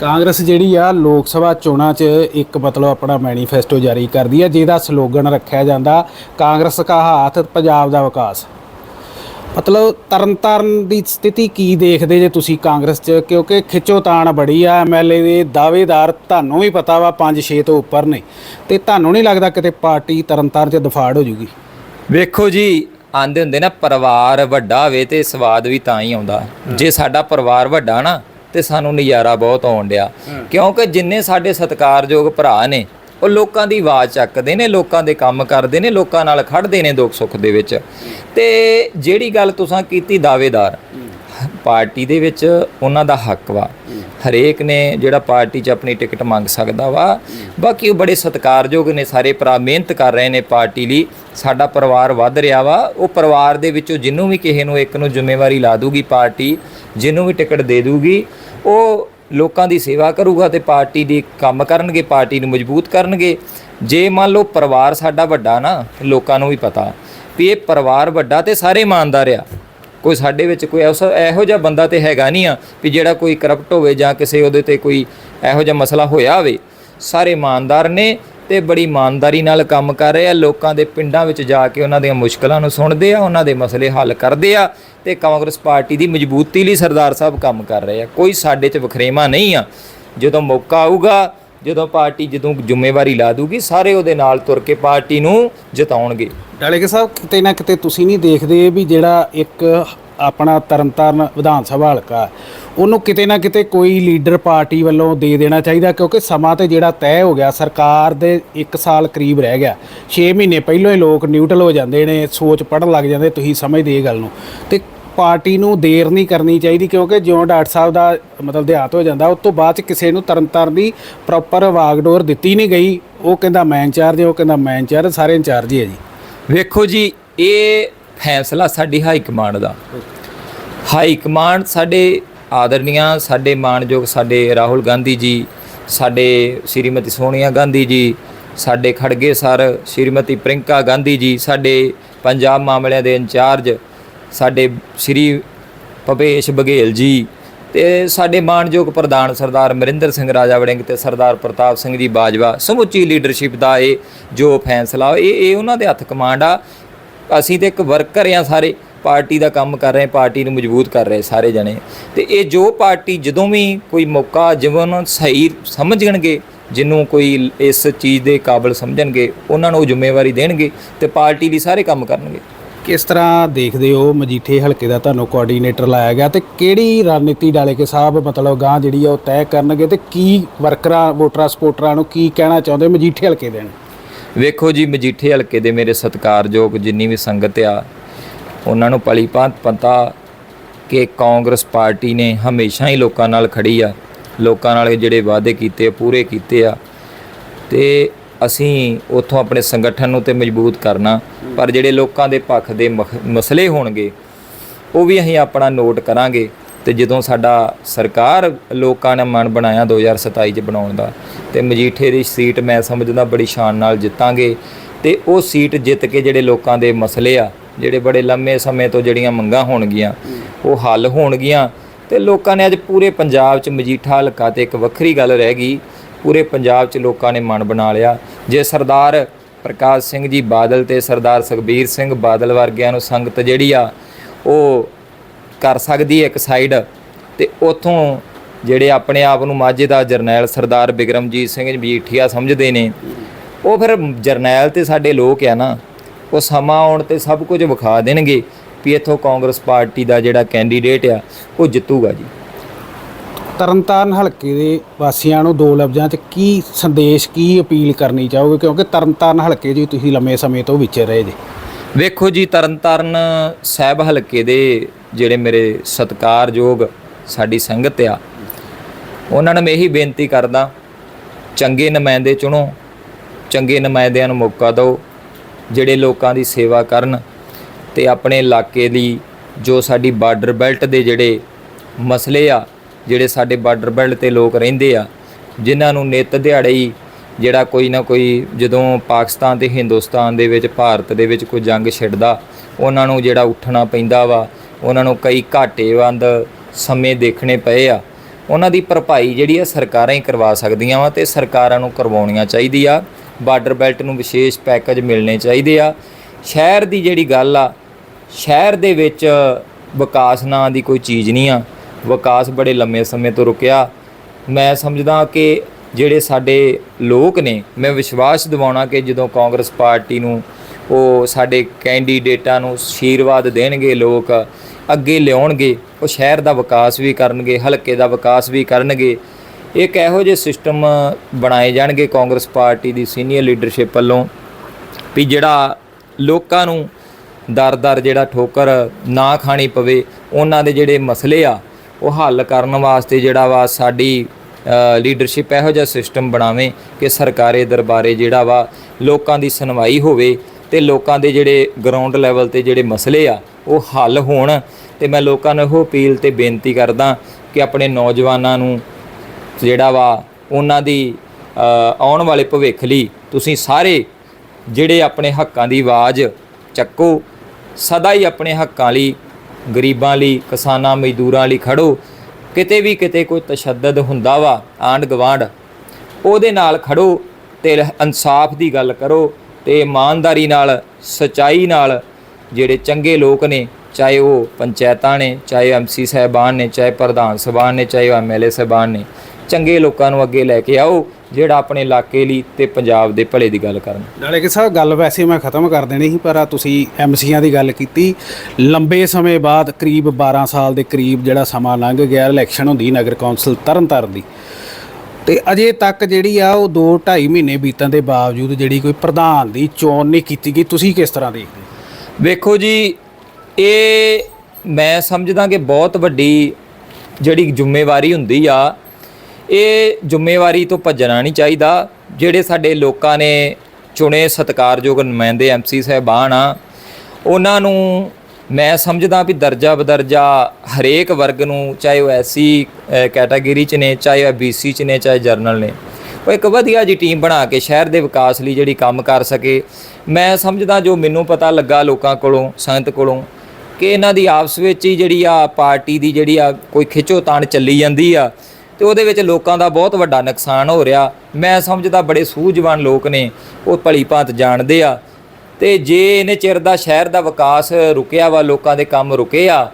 ਕਾਂਗਰਸ ਜਿਹੜੀ ਆ, ਲੋਕ ਸਭਾ ਚੋਣਾਂ 'ਚ ਇੱਕ ਮਤਲਬ ਆਪਣਾ ਮੈਨੀਫੈਸਟੋ ਜਾਰੀ ਕਰਦੀ ਹੈ ਜਿਹਦਾ ਸਲੋਗਨ ਰੱਖਿਆ ਜਾਂਦਾ, ਕਾਂਗਰਸ ਕਾ ਹਾਥ, ਪੰਜਾਬ ਦਾ ਵਿਕਾਸ। ਮਤਲਬ ਤਰਨਤਾਰਨ ਦੀ ਸਥਿਤੀ ਕੀ ਦੇਖਦੇ ਜੇ ਤੁਸੀਂ ਕਾਂਗਰਸ 'ਚ? ਕਿਉਂਕਿ ਖਿੱਚੋਤਾਣ ਬੜੀ ਆ ਐਮਐਲਏ ਦੇ ਦਾਅਵੇਦਾਰ ਤੁਹਾਨੂੰ ਵੀ ਪਤਾ ਵਾ 5-6 ਤੋਂ ਉੱਪਰ ਨੇ। ਤੇ ਤੁਹਾਨੂੰ ਨਹੀਂ ਲੱਗਦਾ ਕਿਤੇ ਪਾਰਟੀ ਤਰਨਤਾਰਨ 'ਚ ਦਫਾੜ ਹੋ ਜੂਗੀ? ਵੇਖੋ ਜੀ ਆਂਦੇ ਹੁੰਦੇ ਨਾ ਪਰਿਵਾਰ ਵੱਡਾ ਹੋਵੇ ਤੇ ਸਵਾਦ ਵੀ ਤਾਂ ਹੀ ਆਉਂਦਾ। ਜੇ ਸਾਡਾ ਪਰਿਵਾਰ ਵੱਡਾ ਨਾ ਤੇ ਸਾਨੂੰ ਨਜ਼ਾਰਾ ਬਹੁਤ ਆਉਣ ਡਿਆ। ਕਿਉਂਕਿ ਜਿੰਨੇ ਸਾਡੇ ਸਤਿਕਾਰਯੋਗ ਭਰਾ ਨੇ ਉਹ ਲੋਕਾਂ ਦੀ ਆਵਾਜ਼ ਚੱਕਦੇ ਨੇ, ਲੋਕਾਂ ਦੇ ਕੰਮ ਕਰਦੇ ਨੇ, ਲੋਕਾਂ ਨਾਲ ਖੜਦੇ ਨੇ ਦੁੱਖ ਸੁੱਖ ਦੇ ਵਿੱਚ। ਤੇ ਜਿਹੜੀ ਗੱਲ ਤੁਸੀਂ ਕੀਤੀ ਦਾਅਵੇਦਾਰ, ਪਾਰਟੀ ਦੇ ਵਿੱਚ ਉਹਨਾਂ ਦਾ ਹੱਕ ਵਾ। ਹਰੇਕ ਨੇ ਜਿਹੜਾ ਪਾਰਟੀ 'ਚ ਆਪਣੀ ਟਿਕਟ ਮੰਗ ਸਕਦਾ ਵਾ, ਬਾਕੀ ਉਹ ਬੜੇ ਸਤਿਕਾਰਯੋਗ ਨੇ, ਸਾਰੇ ਭਰਾ ਮਿਹਨਤ ਕਰ ਰਹੇ ਨੇ ਪਾਰਟੀ ਲਈ। ਸਾਡਾ ਪਰਿਵਾਰ ਵੱਧ ਰਿਹਾ ਵਾ, ਉਹ ਪਰਿਵਾਰ ਦੇ ਵਿੱਚੋਂ ਜਿੰਨੂੰ ਵੀ ਕਿਸੇ ਨੂੰ ਇੱਕ ਨੂੰ ਜ਼ਿੰਮੇਵਾਰੀ ਲਾ ਦੂਗੀ ਪਾਰਟੀ, ਜਿਹਨੂੰ ਵੀ ਟਿਕਟ ਦੇ ਦੂਗੀ, ਉਹ ਲੋਕਾਂ ਦੀ ਸੇਵਾ ਕਰੂਗਾ ਤੇ ਪਾਰਟੀ ਦੀ ਕੰਮ ਕਰਨਗੇ, ਪਾਰਟੀ ਨੂੰ ਮਜ਼ਬੂਤ ਕਰਨਗੇ। ਜੇ ਮੰਨ ਲਓ ਪਰਿਵਾਰ ਸਾਡਾ ਵੱਡਾ ਨਾ ਲੋਕਾਂ ਨੂੰ ਵੀ ਪਤਾ ਵੀ ਇਹ ਪਰਿਵਾਰ ਵੱਡਾ ਤੇ ਸਾਰੇ ਇਮਾਨਦਾਰ ਆ। ਕੋਈ ਸਾਡੇ ਵਿੱਚ ਕੋਈ ਇਹੋ ਜਿਹਾ ਬੰਦਾ ਤੇ ਹੈਗਾ ਨਹੀਂ ਆ ਵੀ ਜਿਹੜਾ ਕੋਈ ਕਰਪਟ ਹੋਵੇ ਜਾਂ ਕਿਸੇ ਉਹਦੇ ਤੇ ਕੋਈ ਇਹੋ ਜਿਹਾ ਮਸਲਾ ਹੋਇਆ ਹੋਵੇ। ਸਾਰੇ ਇਮਾਨਦਾਰ ਨੇ ਤੇ ਬੜੀ ਇਮਾਨਦਾਰੀ ਨਾਲ ਕੰਮ ਕਰ ਰਹੇ ਆ। ਲੋਕਾਂ ਦੇ ਪਿੰਡਾਂ ਵਿੱਚ ਜਾ ਕੇ ਉਹਨਾਂ ਦੀਆਂ ਮੁਸ਼ਕਲਾਂ ਨੂੰ ਸੁਣਦੇ ਆ, ਉਹਨਾਂ ਦੇ ਮਸਲੇ ਹੱਲ ਕਰਦੇ ਆ ਤੇ ਕਾਂਗਰਸ ਪਾਰਟੀ ਦੀ ਮਜ਼ਬੂਤੀ ਲਈ ਸਰਦਾਰ ਸਾਹਿਬ ਕੰਮ ਕਰ ਰਹੇ ਆ। ਕੋਈ ਸਾਡੇ 'ਚ ਵਖਰੇਵਾ ਨਹੀਂ ਆ। ਜਦੋਂ ਮੌਕਾ ਆਊਗਾ, ਜਦੋਂ ਪਾਰਟੀ ਜਦੋਂ ਜ਼ਿੰਮੇਵਾਰੀ ਲਾ ਦੂਗੀ, ਸਾਰੇ ਉਹਦੇ ਨਾਲ ਤੁਰ ਕੇ ਪਾਰਟੀ ਨੂੰ ਜਿਤਾਉਣਗੇ। ਡਾਲੇਕੇ ਸਾਹਿਬ, ਕਿਤੇ ਨਾ ਕਿਤੇ ਤੁਸੀਂ ਨਹੀਂ ਦੇਖਦੇ ਵੀ ਜਿਹੜਾ ਇੱਕ ਆਪਣਾ ਤਰਨਤਾਰਨ ਵਿਧਾਨ ਸਭਾ ਹਲਕਾ ਉਹਨੂੰ ਕਿਤੇ ਨਾ ਕਿਤੇ ਕੋਈ ਲੀਡਰ ਪਾਰਟੀ ਵੱਲੋਂ ਦੇ ਦੇਣਾ ਚਾਹੀਦਾ ਕਿਉਂਕਿ ਸਮਾਂ ਤੇ ਜਿਹੜਾ ਤੈਅ ਹੋ ਗਿਆ, ਸਰਕਾਰ ਦੇ 1 ਸਾਲ ਕਰੀਬ ਰਹਿ ਗਿਆ। 6 ਮਹੀਨੇ ਪਹਿਲਾਂ ਹੀ ਲੋਕ ਨਿਊਟਰਲ ਹੋ ਜਾਂਦੇ ਨੇ, ਸੋਚ ਪੜਨ ਲੱਗ ਜਾਂਦੇ, ਤੁਸੀਂ ਸਮਝਦੇ ਇਹ ਗੱਲ ਨੂੰ। ਤੇ ਪਾਰਟੀ ਨੂੰ ਦੇਰ ਨਹੀਂ ਕਰਨੀ ਚਾਹੀਦੀ ਕਿਉਂਕਿ ਜਿਉਂ ਡਾਕਟਰ ਸਾਹਿਬ ਦਾ ਮਤਲਬ ਦਿਹਾਤ ਹੋ ਜਾਂਦਾ, ਉਸ ਤੋਂ ਬਾਅਦ ਚ ਕਿਸੇ ਨੂੰ ਤਰਨਤਾਰਨ ਦੀ ਪ੍ਰੋਪਰ ਵਾਗਡੋਰ ਦਿੱਤੀ ਨਹੀਂ ਗਈ। ਉਹ ਕਹਿੰਦਾ ਮੈਂ ਇੰਚਾਰਜ ਉਹ ਕਹਿੰਦਾ ਮੈਂ ਇੰਚਾਰਜ, ਸਾਰੇ ਇੰਚਾਰਜ ਹੀ ਹੈ ਜੀ। ਵੇਖੋ ਜੀ, ਇਹ ਫੈਸਲਾ ਸਾਡੀ ਹਾਈ ਕਮਾਂਡ ਦਾ। ਹਾਈ ਕਮਾਂਡ ਸਾਡੇ ਆਦਰਨੀਆਂ, ਸਾਡੇ ਮਾਣਯੋਗ ਸਾਡੇ ਰਾਹੁਲ ਗਾਂਧੀ ਜੀ, ਸਾਡੇ ਸ਼੍ਰੀਮਤੀ ਸੋਨੀਆ ਗਾਂਧੀ ਜੀ, ਸਾਡੇ ਖੜਗੇ ਸਰ ਸ਼੍ਰੀਮਤੀ ਪ੍ਰਿੰਕਾ ਗਾਂਧੀ ਜੀ, ਸਾਡੇ ਪੰਜਾਬ ਮਾਮਲਿਆਂ ਦੇ ਇੰਚਾਰਜ, ਸਾਡੇ ਸ਼੍ਰੀ ਭਵੇਸ਼ ਬਘੇਲ ਜੀ ਤੇ ਸਾਡੇ ਮਾਣਯੋਗ ਪ੍ਰਧਾਨ ਸਰਦਾਰ ਮਰਿੰਦਰ ਸਿੰਘ ਰਾਜਾ ਵੜਿੰਗ ਤੇ ਸਰਦਾਰ ਪ੍ਰਤਾਪ ਸਿੰਘ ਜੀ ਬਾਜਵਾ, ਸਮੁੱਚੀ ਲੀਡਰਸ਼ਿਪ ਦਾ ਇਹ ਜੋ ਫੈਸਲਾ, ਇਹ ਇਹ ਉਹਨਾਂ ਦੇ ਹੱਥ ਕਮਾਂਡ ਆ। ਅਸੀਂ ਤੇ ਇੱਕ ਵਰਕਰ ਆ ਸਾਰੇ, ਪਾਰਟੀ ਦਾ ਕੰਮ ਕਰ ਰਹੇ ਪਾਰਟੀ ਨੂੰ ਮਜ਼ਬੂਤ ਕਰ ਰਹੇ ਸਾਰੇ ਜਣੇ। ਤੇ ਇਹ ਜੋ ਪਾਰਟੀ ਜਦੋਂ ਵੀ ਕੋਈ ਮੌਕਾ ਜਿਵਨ ਸਹੀ ਸਮਝਣਗੇ, ਜਿਹਨੂੰ ਕੋਈ ਇਸ ਚੀਜ਼ ਦੇ ਕਾਬਲ ਸਮਝਣਗੇ, ਉਹਨਾਂ ਨੂੰ ਉਹ ਜ਼ਿੰਮੇਵਾਰੀ ਦੇਣਗੇ ਤੇ ਪਾਰਟੀ ਲਈ ਸਾਰੇ ਕੰਮ ਕਰਨਗੇ। ਕਿਸ ਤਰ੍ਹਾਂ ਦੇਖਦੇ ਹੋ ਮਜੀਠੇ ਹਲਕੇ ਦਾ ਤੁਹਾਨੂੰ ਕੋਆਰਡੀਨੇਟਰ ਲਾਇਆ ਗਿਆ ਤੇ ਕਿਹੜੀ ਰਣਨੀਤੀ ਡਾਲੇ ਕੇ ਸਾਹਿਬ ਮਤਲਬ ਗਾਂ ਜਿਹੜੀ ਆ ਉਹ ਤੈਅ ਕਰਨਗੇ ਤੇ ਕੀ ਵਰਕਰਾਂ, ਵੋਟਰਾਂ ਸਪੋਰਟਰਾਂ ਨੂੰ ਕੀ ਕਹਿਣਾ ਚਾਹੁੰਦੇ ਮਜੀਠੇ ਹਲਕੇ ਦੇ ਨੂੰ? ਵੇਖੋ ਜੀ ਮਜੀਠੇ ਹਲਕੇ ਦੇ ਮੇਰੇ ਸਤਿਕਾਰਯੋਗ ਜਿੰਨੀ ਵੀ ਸੰਗਤ ਆ, ਉਹਨਾਂ ਨੂੰ ਪਲੀ ਭਾਂਤ ਪਤਾ ਕਿ ਕਾਂਗਰਸ ਪਾਰਟੀ ਨੇ ਹਮੇਸ਼ਾ ਹੀ ਲੋਕਾਂ ਨਾਲ ਖੜੀ ਆ, ਲੋਕਾਂ ਨਾਲ ਜਿਹੜੇ ਵਾਅਦੇ ਕੀਤੇ ਪੂਰੇ ਕੀਤੇ ਆ, ਤੇ ਅਸੀਂ ਉੱਥੋਂ ਆਪਣੇ ਸੰਗਠਨ ਨੂੰ ਤੇ ਮਜ਼ਬੂਤ ਕਰਨਾ, ਪਰ ਜਿਹੜੇ ਲੋਕਾਂ ਦੇ ਪੱਖ ਦੇ ਮਖ- ਮਸਲੇ ਹੋਣਗੇ, ਉਹ ਵੀ ਅਸੀਂ ਆਪਣਾ ਨੋਟ ਕਰਾਂਗੇ। ਤੇ ਜਦੋਂ ਸਾਡਾ ਸਰਕਾਰ ਲੋਕਾਂ ਨੇ ਮਨ ਬਣਾਇਆ 2027 ਚ ਬਣਾਉਣ ਦਾ, ਤੇ ਮਜੀਠੇ ਦੀ ਸੀਟ ਮੈਂ ਸਮਝਦਾ ਬੜੀ ਸ਼ਾਨ ਨਾਲ ਜਿੱਤਾਂਗੇ। ਤੇ ਉਹ ਸੀਟ ਜਿੱਤ ਕੇ ਜਿਹੜੇ ਲੋਕਾਂ ਦੇ ਮਸਲੇ ਆ, ਜਿਹੜੇ ਬੜੇ ਲੰਮੇ ਸਮੇਂ ਤੋਂ ਜਿਹੜੀਆਂ ਮੰਗਾਂ ਹੋਣਗੀਆਂ, ਉਹ ਹੱਲ ਹੋਣਗੀਆਂ। ਤੇ ਲੋਕਾਂ ਨੇ ਅੱਜ ਪੂਰੇ ਪੰਜਾਬ 'ਚ ਮਜੀਠਾ ਹਲਕਾ ਤੇ ਇੱਕ ਵੱਖਰੀ ਗੱਲ ਰਹਿ ਗਈ। ਪੂਰੇ ਪੰਜਾਬ 'ਚ ਲੋਕਾਂ ਨੇ ਮਨ ਬਣਾ ਲਿਆ। ਜੇ ਸਰਦਾਰ ਪ੍ਰਕਾਸ਼ ਸਿੰਘ ਜੀ ਬਾਦਲ ਤੇ ਸਰਦਾਰ ਸੁਖਬੀਰ ਸਿੰਘ ਬਾਦਲ ਵਰਗਿਆਂ ਨੂੰ ਸੰਗਤ ਜਿਹੜੀ ਆ, ਉਹ ਕਰ ਸਕਦੀ ਹੈ ਇੱਕ ਸਾਈਡ ਤੇ ਉਥੋਂ ਜਿਹੜੇ ਆਪਣੇ ਆਪ ਨੂੰ ਮਾਝੇ ਦਾ ਜਰਨੈਲ ਸਰਦਾਰ ਬਿਕਰਮਜੀਤ ਸਿੰਘ ਮਜੀਠੀਆ ਸਮਝਦੇ ਨੇ ਉਹ ਫਿਰ ਜਰਨੈਲ ਤੇ ਸਾਡੇ ਲੋਕ ਆ ਨਾ ਉਹ ਸਮਾਂ ਆਉਣ ਤੇ ਸਭ ਕੁਝ ਵਿਖਾ ਦੇਣਗੇ ਵੀ ਇੱਥੋਂ ਕਾਂਗਰਸ ਪਾਰਟੀ ਦਾ ਜਿਹੜਾ ਕੈਂਡੀਡੇਟ ਆ ਉਹ ਜਿੱਤੂਗਾ ਜੀ। ਤਰਨਤਾਰਨ ਹਲਕੇ ਦੇ ਵਾਸੀਆਂ ਨੂੰ ਦੋ ਲਫ਼ਜ਼ਾਂ 'ਚ ਕੀ ਸੰਦੇਸ਼ ਕੀ ਅਪੀਲ ਕਰਨੀ ਚਾਹੋਗੇ? ਕਿਉਂਕਿ ਤਰਨਤਾਰਨ ਹਲਕੇ ਵੀ ਤੁਸੀਂ ਲੰਮੇ ਸਮੇਂ ਤੋਂ ਵਿਚਰ ਰਹੇ ਜੀ। ਵੇਖੋ ਜੀ ਤਰਨਤਾਰਨ ਸਾਹਿਬ ਹਲਕੇ ਦੇ ਜਿਹੜੇ ਮੇਰੇ ਸਤਿਕਾਰਯੋਗ ਸਾਡੀ ਸੰਗਤ ਆ, ਉਹਨਾਂ ਨੂੰ ਮੈਂ ਇਹੀ ਬੇਨਤੀ ਕਰਦਾ, ਚੰਗੇ ਨੁਮਾਇੰਦੇ ਚੁਣੋ, ਚੰਗੇ ਨੁਮਾਇੰਦਿਆਂ ਨੂੰ ਮੌਕਾ ਦਿਓ, ਜਿਹੜੇ ਲੋਕਾਂ ਦੀ ਸੇਵਾ ਕਰਨ ਤੇ ਆਪਣੇ ਇਲਾਕੇ ਦੀ ਜੋ ਸਾਡੀ ਬਾਰਡਰ ਬੈਲਟ ਦੇ ਜਿਹੜੇ ਮਸਲੇ ਆ, ਜਿਹੜੇ ਸਾਡੇ ਬਾਰਡਰ ਬੈਲਟ ਤੇ ਲੋਕ ਰਹਿੰਦੇ ਆ, ਜਿਨ੍ਹਾਂ ਨੂੰ ਨਿਤ ਦਿਹਾੜੇ ਹੀ ਜਿਹੜਾ ਕੋਈ ਨਾ ਕੋਈ ਜਦੋਂ ਪਾਕਿਸਤਾਨ ਤੇ ਹਿੰਦੁਸਤਾਨ ਦੇ ਵਿੱਚ, ਭਾਰਤ ਦੇ ਵਿੱਚ ਕੋਈ ਜੰਗ ਛਿੜਦਾ, ਉਹਨਾਂ ਨੂੰ ਜਿਹੜਾ ਉੱਠਣਾ ਪੈਂਦਾ ਵਾ ਉਹਨਾਂ ਨੂੰ ਕਈ ਘਾਟੇਵੰਦ ਸਮੇਂ ਦੇਖਣੇ ਪਏ ਆ। ਉਹਨਾਂ ਦੀ ਭਰਪਾਈ ਜਿਹੜੀ ਆ ਸਰਕਾਰਾਂ ਹੀ ਕਰਵਾ ਸਕਦੀਆਂ ਵਾ ਤੇ ਸਰਕਾਰਾਂ ਨੂੰ ਕਰਵਾਉਣੀਆਂ ਚਾਹੀਦੀ ਆ। ਬਾਰਡਰ ਬੈਲਟ ਨੂੰ ਵਿਸ਼ੇਸ਼ ਪੈਕੇਜ ਮਿਲਣੇ ਚਾਹੀਦੇ ਆ। ਸ਼ਹਿਰ ਦੀ ਜਿਹੜੀ ਗੱਲ ਆ, ਸ਼ਹਿਰ ਦੇ ਵਿੱਚ ਵਿਕਾਸ ਨਾਂ ਦੀ ਕੋਈ ਚੀਜ਼ ਨਹੀਂ ਆ। ਵਿਕਾਸ ਬੜੇ ਲੰਮੇ ਸਮੇਂ ਤੋਂ ਰੁਕਿਆ। ਮੈਂ ਸਮਝਦਾ ਕਿ ਜਿਹੜੇ ਸਾਡੇ ਲੋਕ ਨੇ, ਮੈਂ ਵਿਸ਼ਵਾਸ ਦਿਵਾਉਣਾ ਕਿ ਜਦੋਂ ਕਾਂਗਰਸ ਪਾਰਟੀ ਨੂੰ ਉਹ ਸਾਡੇ ਕੈਂਡੀਡੇਟਾਂ ਨੂੰ ਆਸ਼ੀਰਵਾਦ ਦੇਣਗੇ ਲੋਕ, ਅੱਗੇ ਲਿਆਉਣਗੇ, ਉਹ ਸ਼ਹਿਰ ਦਾ ਵਿਕਾਸ ਵੀ ਕਰਨਗੇ, ਹਲਕੇ ਦਾ ਵਿਕਾਸ ਵੀ ਕਰਨਗੇ। ਇੱਕ ਇਹੋ ਜਿਹੇ ਸਿਸਟਮ ਬਣਾਏ ਜਾਣਗੇ ਕਾਂਗਰਸ ਪਾਰਟੀ ਦੀ ਸੀਨੀਅਰ ਲੀਡਰਸ਼ਿਪ ਵੱਲੋਂ ਵੀ ਜਿਹੜਾ ਲੋਕਾਂ ਨੂੰ ਦਰ-ਦਰ ਜਿਹੜਾ ਠੋਕਰ ਨਾ ਖਾਣੀ ਪਵੇ, ਉਹਨਾਂ ਦੇ ਜਿਹੜੇ ਮਸਲੇ ਆ, ਉਹ ਹੱਲ ਕਰਨ ਵਾਸਤੇ ਜਿਹੜਾ ਵਾ ਸਾਡੀ ਲੀਡਰਸ਼ਿਪ ਇਹੋ ਜਿਹਾ ਸਿਸਟਮ ਬਣਾਵੇ ਕਿ ਸਰਕਾਰੀ ਦਰਬਾਰੇ ਜਿਹੜਾ ਵਾ ਲੋਕਾਂ ਦੀ ਸੁਣਵਾਈ ਹੋਵੇ। ਤੇ ਲੋਕਾਂ ਦੇ ਜਿਹੜੇ ਗਰਾਊਂਡ ਲੈਵਲ ਤੇ ਜਿਹੜੇ ਮਸਲੇ ਆ, ਉਹ ਹੱਲ ਹੋਣ। ਤੇ ਮੈਂ ਲੋਕਾਂ ਨੂੰ ਇਹੋ ਅਪੀਲ ਤੇ ਬੇਨਤੀ ਕਰਦਾ ਕਿ ਆਪਣੇ ਨੌਜਵਾਨਾਂ ਨੂੰ ਜਿਹੜਾ ਵਾ, ਉਹਨਾਂ ਦੀ ਆਉਣ ਵਾਲੇ ਭਵਿੱਖ ਲਈ ਤੁਸੀਂ ਸਾਰੇ ਜਿਹੜੇ ਆਪਣੇ ਹੱਕਾਂ ਦੀ ਆਵਾਜ਼ ਚੱਕੋ, ਸਦਾ ਹੀ ਆਪਣੇ ਹੱਕਾਂ ਲਈ, ਗਰੀਬਾਂ ਲਈ, ਕਿਸਾਨਾਂ, ਮਜ਼ਦੂਰਾਂ ਲਈ ਖੜੋ। ਕਿਤੇ ਵੀ ਕਿਤੇ ਕੋਈ ਤਸ਼ੱਦਦ ਹੁੰਦਾ ਵਾ ਆਂਡ ਗਵਾਂਡ ਉਹਦੇ ਨਾਲ ਖੜੋ ਤੇ ਇਨਸਾਫ ਦੀ ਗੱਲ ਕਰੋ। ਤੇ ਇਮਾਨਦਾਰੀ ਨਾਲ, ਸਚਾਈ ਨਾਲ ਜਿਹੜੇ ਚੰਗੇ ਲੋਕ ਨੇ, ਚਾਹੇ ਉਹ ਪੰਚਾਇਤਾਂ ਨੇ, ਚਾਹੇ ਐਮਸੀ ਸਾਹਿਬਾਨ ਨੇ, ਚਾਹੇ ਪ੍ਰਧਾਨ ਸਾਹਿਬਾਨ ਨੇ, ਚਾਹੇ ਐਮਐਲਏ ਸਾਹਿਬਾਨ ਨੇ, ਚੰਗੇ ਲੋਕਾਂ ਨੂੰ ਅੱਗੇ ਲੈ ਕੇ ਆਓ, ਜਿਹੜਾ ਆਪਣੇ ਇਲਾਕੇ ਲਈ ਤੇ ਪੰਜਾਬ ਦੇ ਭਲੇ ਦੀ ਗੱਲ ਕਰਨ। ਨਾਲੇ ਕਿ ਸਾਹਿਬ, ਗੱਲ ਵੈਸੇ ਮੈਂ ਖਤਮ ਕਰ ਦੇਣੀ ਸੀ, ਪਰ ਆ ਤੁਸੀਂ ਐਮਸੀਆਂ ਦੀ ਗੱਲ ਕੀਤੀ। ਲੰਬੇ ਸਮੇਂ ਬਾਅਦ ਕਰੀਬ 12 ਸਾਲ ਦੇ ਕਰੀਬ ਜਿਹੜਾ ਸਮਾਂ ਲੰਘ ਗਿਆ, ਇਲੈਕਸ਼ਨ ਹੁੰਦੀ ਨਗਰ ਕੌਂਸਲ ਤਰਨਤਾਰਨ ਦੀ। ਤੇ ਅਜੇ ਤੱਕ ਜਿਹੜੀ ਆ ਉਹ 2 2.5 ਮਹੀਨੇ ਬੀਤਣ ਦੇ ਬਾਵਜੂਦ ਜਿਹੜੀ ਕੋਈ ਪ੍ਰਧਾਨ ਦੀ ਚੋਣ ਨਹੀਂ ਕੀਤੀ ਗਈ, ਤੁਸੀਂ ਕਿਸ ਤਰ੍ਹਾਂ ਦੇਖਦੇ ਵੇਖੋ ਜੀ, ਇਹ ਮੈਂ ਸਮਝਦਾ ਕਿ ਬਹੁਤ ਵੱਡੀ ਜਿਹੜੀ ਜ਼ਿੰਮੇਵਾਰੀ ਹੁੰਦੀ ਆ, ਇਹ ਜ਼ਿੰਮੇਵਾਰੀ ਤੋਂ ਭੱਜਣਾ ਨਹੀਂ ਚਾਹੀਦਾ। ਜਿਹੜੇ ਸਾਡੇ ਲੋਕਾਂ ਨੇ ਚੁਣੇ ਸਤਿਕਾਰਯੋਗ ਨੁਮਾਇੰਦੇ ਐਮਸੀ ਸਾਹਿਬਾਨ ਆ, ਉਹਨਾਂ ਨੂੰ ਮੈਂ ਸਮਝਦਾ ਵੀ ਦਰਜਾ ਬਦਰਜਾ ਹਰੇਕ ਵਰਗ ਨੂੰ, ਚਾਹੇ ਉਹ ਐਸੀ ਕੈਟਾਗਰੀ ਚ ਨੇ, ਚਾਹੇ ਉਹ ਬੀਸੀ ਚ ਨੇ, ਚਾਹੇ ਜਰਨਲ ਨੇ, ਉਹ ਇੱਕ ਵਧੀਆ ਜੀ ਟੀਮ ਬਣਾ ਕੇ ਸ਼ਹਿਰ ਦੇ ਵਿਕਾਸ ਲਈ ਜਿਹੜੀ ਕੰਮ ਕਰ ਸਕੇ। ਮੈਂ ਸਮਝਦਾ ਜੋ ਮੈਨੂੰ ਪਤਾ ਲੱਗਾ ਲੋਕਾਂ ਕੋਲੋਂ, ਸੰਗਤ ਕੋਲੋਂ, ਕਿ ਇਹਨਾਂ ਦੀ ਆਪਸ ਵਿੱਚ ਹੀ ਜਿਹੜੀ ਆ ਪਾਰਟੀ ਦੀ ਜਿਹੜੀ ਆ ਕੋਈ ਖਿੱਚੋ ਤਾਣ ਚੱਲੀ ਜਾਂਦੀ ਆ, ਤੇ ਉਹਦੇ ਵਿੱਚ ਲੋਕਾਂ ਦਾ ਬਹੁਤ ਵੱਡਾ ਨੁਕਸਾਨ ਹੋ ਰਿਹਾ। ਮੈਂ ਸਮਝਦਾ ਬੜੇ ਸੂਝਵਾਨ ਲੋਕ ਨੇ, ਉਹ ਭਲੀ ਭਾਂਤ ਜਾਣਦੇ ਆ। ਤੇ ਜੇ ਇਹਨੇ ਚਿਰ ਦਾ ਸ਼ਹਿਰ ਦਾ ਵਿਕਾਸ ਰੁਕਿਆ ਵਾ, ਲੋਕਾਂ ਦੇ ਕੰਮ ਰੁਕੇ ਆ,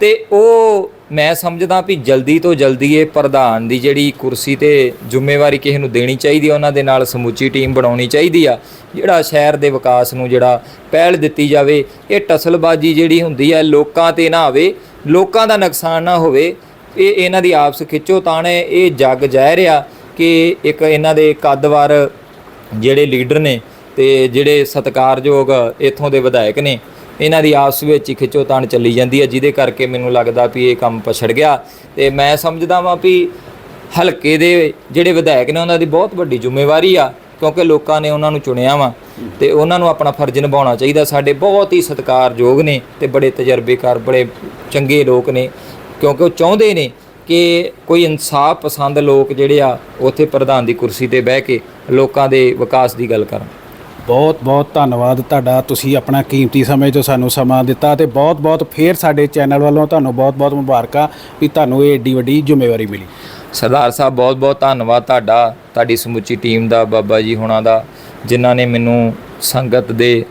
ਤੇ ਉਹ ਮੈਂ ਸਮਝਦਾ ਵੀ ਜਲਦੀ ਤੋਂ ਜਲਦੀ ਇਹ ਪ੍ਰਧਾਨ ਦੀ ਜਿਹੜੀ ਕੁਰਸੀ ਤੇ ਜ਼ਿੰਮੇਵਾਰੀ ਕਿਸੇ ਨੂੰ ਦੇਣੀ ਚਾਹੀਦੀ ਆ, ਉਹਨਾਂ ਦੇ ਨਾਲ ਸਮੁੱਚੀ ਟੀਮ ਬਣਾਉਣੀ ਚਾਹੀਦੀ ਆ, ਜਿਹੜਾ ਸ਼ਹਿਰ ਦੇ ਵਿਕਾਸ ਨੂੰ ਜਿਹੜਾ ਪਹਿਲ ਦਿੱਤੀ ਜਾਵੇ, ਇਹ ਟਸਲਬਾਜ਼ੀ ਜਿਹੜੀ ਹੁੰਦੀ ਆ, ਲੋਕਾਂ ਤੇ ਨਾ ਆਵੇ, ਲੋਕਾਂ ਦਾ ਨੁਕਸਾਨ ਨਾ ਹੋਵੇ, ਇਹ ਇਹਨਾਂ ਦੀ ਆਪਸ ਖਿੱਚੋ ਤਾਣੇ, ਇਹ ਜੱਗ ਜ਼ਾਹਿਰ ਆ ਕਿ ਇੱਕ ਇਹਨਾਂ ਦੇ ਕੱਦਵਾਰ ਜਿਹੜੇ ਲੀਡਰ ਨੇ ਤੇ ਜਿਹੜੇ ਸਤਿਕਾਰਯੋਗ ਇੱਥੋਂ ਦੇ ਵਿਧਾਇਕ ਨੇ, ਇਹਨਾਂ ਦੀ ਆਪਸ ਵਿੱਚ ਹੀ ਖਿੱਚੋਤਾਣ ਚੱਲੀ ਜਾਂਦੀ ਹੈ, ਜਿਹਦੇ ਕਰਕੇ ਮੈਨੂੰ ਲੱਗਦਾ ਵੀ ਇਹ ਕੰਮ ਪਛੜ ਗਿਆ। ਤੇ ਮੈਂ ਸਮਝਦਾ ਵਾਂ ਵੀ ਹਲਕੇ ਦੇ ਜਿਹੜੇ ਵਿਧਾਇਕ ਨੇ, ਉਹਨਾਂ ਦੀ ਬਹੁਤ ਵੱਡੀ ਜ਼ਿੰਮੇਵਾਰੀ ਆ, ਕਿਉਂਕਿ ਲੋਕਾਂ ਨੇ ਉਹਨਾਂ ਨੂੰ ਚੁਣਿਆ ਵਾ। ਤੇ ਉਹਨਾਂ ਨੂੰ ਆਪਣਾ ਫਰਜ਼ ਨਿਭਾਉਣਾ ਚਾਹੀਦਾ। ਸਾਡੇ ਬਹੁਤ ਹੀ ਸਤਿਕਾਰਯੋਗ ਨੇ ਤੇ ਬੜੇ ਤਜਰਬੇਕਾਰ, ਬੜੇ ਚੰਗੇ ਲੋਕ ਨੇ, ਕਿਉਂਕਿ ਉਹ ਚਾਹੁੰਦੇ ਨੇ ਕਿ ਕੋਈ ਇਨਸਾਫ ਪਸੰਦ ਲੋਕ ਜਿਹੜੇ ਆ, ਉੱਥੇ ਪ੍ਰਧਾਨ ਦੀ ਕੁਰਸੀ ਤੇ ਬਹਿ ਕੇ ਲੋਕਾਂ ਦੇ ਵਿਕਾਸ ਦੀ ਗੱਲ ਕਰਨ। ਬਹੁਤ ਬਹੁਤ ਧੰਨਵਾਦ ਤੁਹਾਡਾ। ਤੁਸੀਂ ਆਪਣਾ ਕੀਮਤੀ ਸਮੇਂ ਤੋਂ ਸਾਨੂੰ ਸਮਾਂ ਦਿੱਤਾ ਤੇ ਬਹੁਤ ਬਹੁਤ ਫੇਰ ਸਾਡੇ ਚੈਨਲ ਵੱਲੋਂ ਤੁਹਾਨੂੰ ਬਹੁਤ ਬਹੁਤ ਮੁਬਾਰਕਾਂ ਵੀ ਤੁਹਾਨੂੰ ਇਹ ਏਡੀ ਵੱਡੀ ਜ਼ਿੰਮੇਵਾਰੀ ਮਿਲੀ। ਸਰਦਾਰ ਸਾਹਿਬ, ਬਹੁਤ ਬਹੁਤ ਧੰਨਵਾਦ ਤੁਹਾਡਾ, ਤੁਹਾਡੀ ਸਮੁੱਚੀ ਟੀਮ ਦਾ, ਬਾਬਾ ਜੀ ਹੁਣਾਂ ਦਾ, ਜਿਨ੍ਹਾਂ ਨੇ ਮੈਨੂੰ ਸੰਗਤ ਦੇ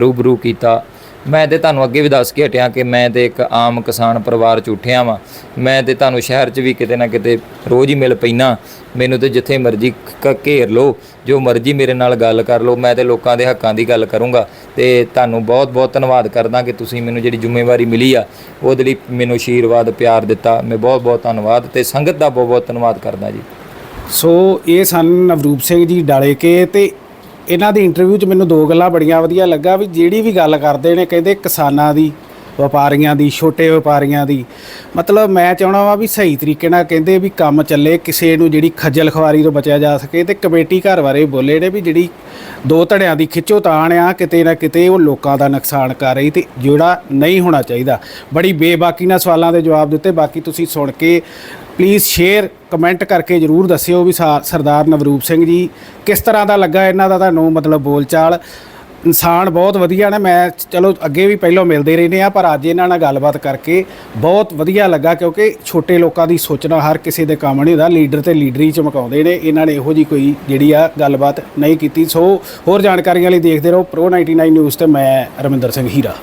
ਰੂਬਰੂ ਕੀਤਾ। ਮੈਂ ਤੇ ਤੁਹਾਨੂੰ ਅੱਗੇ ਵੀ ਦੱਸ ਕੇ ਹਟਿਆ ਕਿ ਮੈਂ ਤੇ ਇੱਕ ਆਮ ਕਿਸਾਨ ਪਰਿਵਾਰ ਚ ਉੱਠਿਆ ਵਾਂ। ਮੈਂ ਤੇ ਤੁਹਾਨੂੰ ਸ਼ਹਿਰ 'ਚ ਵੀ ਕਿਤੇ ਨਾ ਕਿਤੇ ਰੋਜ਼ ਹੀ ਮਿਲ ਪੈਣਾ ਮੈਨੂੰ ਤੇ ਜਿੱਥੇ ਮਰਜ਼ੀ ਘੇਰ ਲਓ, ਜੋ ਮਰਜ਼ੀ ਮੇਰੇ ਨਾਲ ਗੱਲ ਕਰ ਲਓ, ਮੈਂ ਤੇ ਲੋਕਾਂ ਦੇ ਹੱਕਾਂ ਦੀ ਗੱਲ ਕਰੂੰਗਾ। ਤੇ ਤੁਹਾਨੂੰ ਬਹੁਤ ਬਹੁਤ ਧੰਨਵਾਦ ਕਰਦਾ ਕਿ ਤੁਸੀਂ ਮੈਨੂੰ ਜਿਹੜੀ ਜ਼ਿੰਮੇਵਾਰੀ ਮਿਲੀ ਆ, ਉਹਦੇ ਲਈ ਮੈਨੂੰ ਆਸ਼ੀਰਵਾਦ ਪਿਆਰ ਦਿੱਤਾ। ਮੈਂ ਬਹੁਤ ਬਹੁਤ ਧੰਨਵਾਦ ਤੇ ਸੰਗਤ ਦਾ ਬਹੁਤ ਬਹੁਤ ਧੰਨਵਾਦ ਕਰਦਾ ਜੀ। ਸੋ ਇਹ ਸਨ ਨਵਰੂਪ ਸਿੰਘ ਜੀ ਡਾਲੇ ਕੇ ਤੇ ਇਹਨਾਂ ਦੀ ਇੰਟਰਵਿਊ 'ਚ ਮੈਨੂੰ ਦੋ ਗੱਲਾਂ ਬੜੀਆਂ ਵਧੀਆ ਲੱਗਾ ਵੀ ਜਿਹੜੀ ਵੀ ਗੱਲ ਕਰਦੇ ਨੇ ਕਹਿੰਦੇ ਕਿਸਾਨਾਂ ਦੀ, ਵਪਾਰੀਆਂ ਦੀ, ਛੋਟੇ ਵਪਾਰੀਆਂ ਦੀ। ਮਤਲਬ ਮੈਂ ਚਾਹਣਾ ਵਾ ਵੀ ਸਹੀ ਤਰੀਕੇ ਨਾਲ ਕਹਿੰਦੇ ਵੀ ਕੰਮ ਚੱਲੇ, ਕਿਸੇ ਨੂੰ ਜਿਹੜੀ ਖੱਜਲ ਖਵਾਰੀ ਤੋਂ ਬਚਿਆ ਜਾ ਸਕੇ ਤੇ ਕਮੇਟੀ ਘਰ ਬਾਰੇ ਬੋਲੇ ਨੇ ਵੀ ਜਿਹੜੀ ਦੋ ਧੜਿਆਂ ਦੀ ਖਿੱਚੋ ਤਾਣ ਆ, ਕਿਤੇ ਨਾ ਕਿਤੇ ਉਹ ਲੋਕਾਂ ਦਾ ਨੁਕਸਾਨ ਕਰ ਰਹੀ ਤੇ ਜਿਹੜਾ ਨਹੀਂ ਹੋਣਾ ਚਾਹੀਦਾ। ਬੜੀ ਬੇਬਾਕੀ ਨਾਲ ਸਵਾਲਾਂ ਦੇ ਜਵਾਬ ਦਿੱਤੇ, ਬਾਕੀ ਤੁਸੀਂ ਸੁਣ ਕੇ ਪਲੀਜ਼ ਸ਼ੇਅਰ, ਕਮੈਂਟ ਕਰਕੇ ਜਰੂਰ ਦੱਸਿਓ ਵੀ ਸਾ- ਸਰਦਾਰ ਨਵਰੂਪ ਸਿੰਘ ਜੀ, ਕਿਸ ਤਰ੍ਹਾਂ ਦਾ ਲੱਗਾ ਇਹਨਾਂ ਦਾ ਤੁਹਾਨੂੰ ਮਤਲਬ ਬੋਲਚਾਲ? ਇਨਸਾਨ ਬਹੁਤ ਵਧੀਆ ਨੇ, ਮੈਂ ਚਲੋ ਅੱਗੇ ਵੀ ਪਹਿਲਾਂ ਮਿਲਦੇ ਰਹਿੰਦੇ ਆ ਪਰ ਅੱਜ ਇਹਨਾਂ ਨਾਲ ਗੱਲਬਾਤ ਕਰਕੇ ਬਹੁਤ ਵਧੀਆ ਲੱਗਾ, ਕਿਉਂਕਿ ਛੋਟੇ ਲੋਕਾਂ ਦੀ ਸੋਚਣਾ ਹਰ ਕਿਸੇ ਦੇ ਕੰਮ ਨਹੀਂ ਹੁੰਦਾ, ਲੀਡਰ ਤੇ ਲੀਡਰੀ ਚਮਕਾਉਂਦੇ ਨੇ, ਇਹਨਾਂ ਨੇ ਇਹੋ ਜੀ ਕੋਈ ਜਿਹੜੀ ਆ ਗੱਲਬਾਤ ਨਹੀਂ ਕੀਤੀ। ਸੋ ਹੋਰ ਜਾਣਕਾਰੀਆਂ ਲਈ ਦੇਖਦੇ ਰਹੋ ਪ੍ਰੋ 99 ਨਿਊਜ਼ ਤੇ ਮੈਂ ਰਮਿੰਦਰ ਸਿੰਘ ਹੀਰਾ।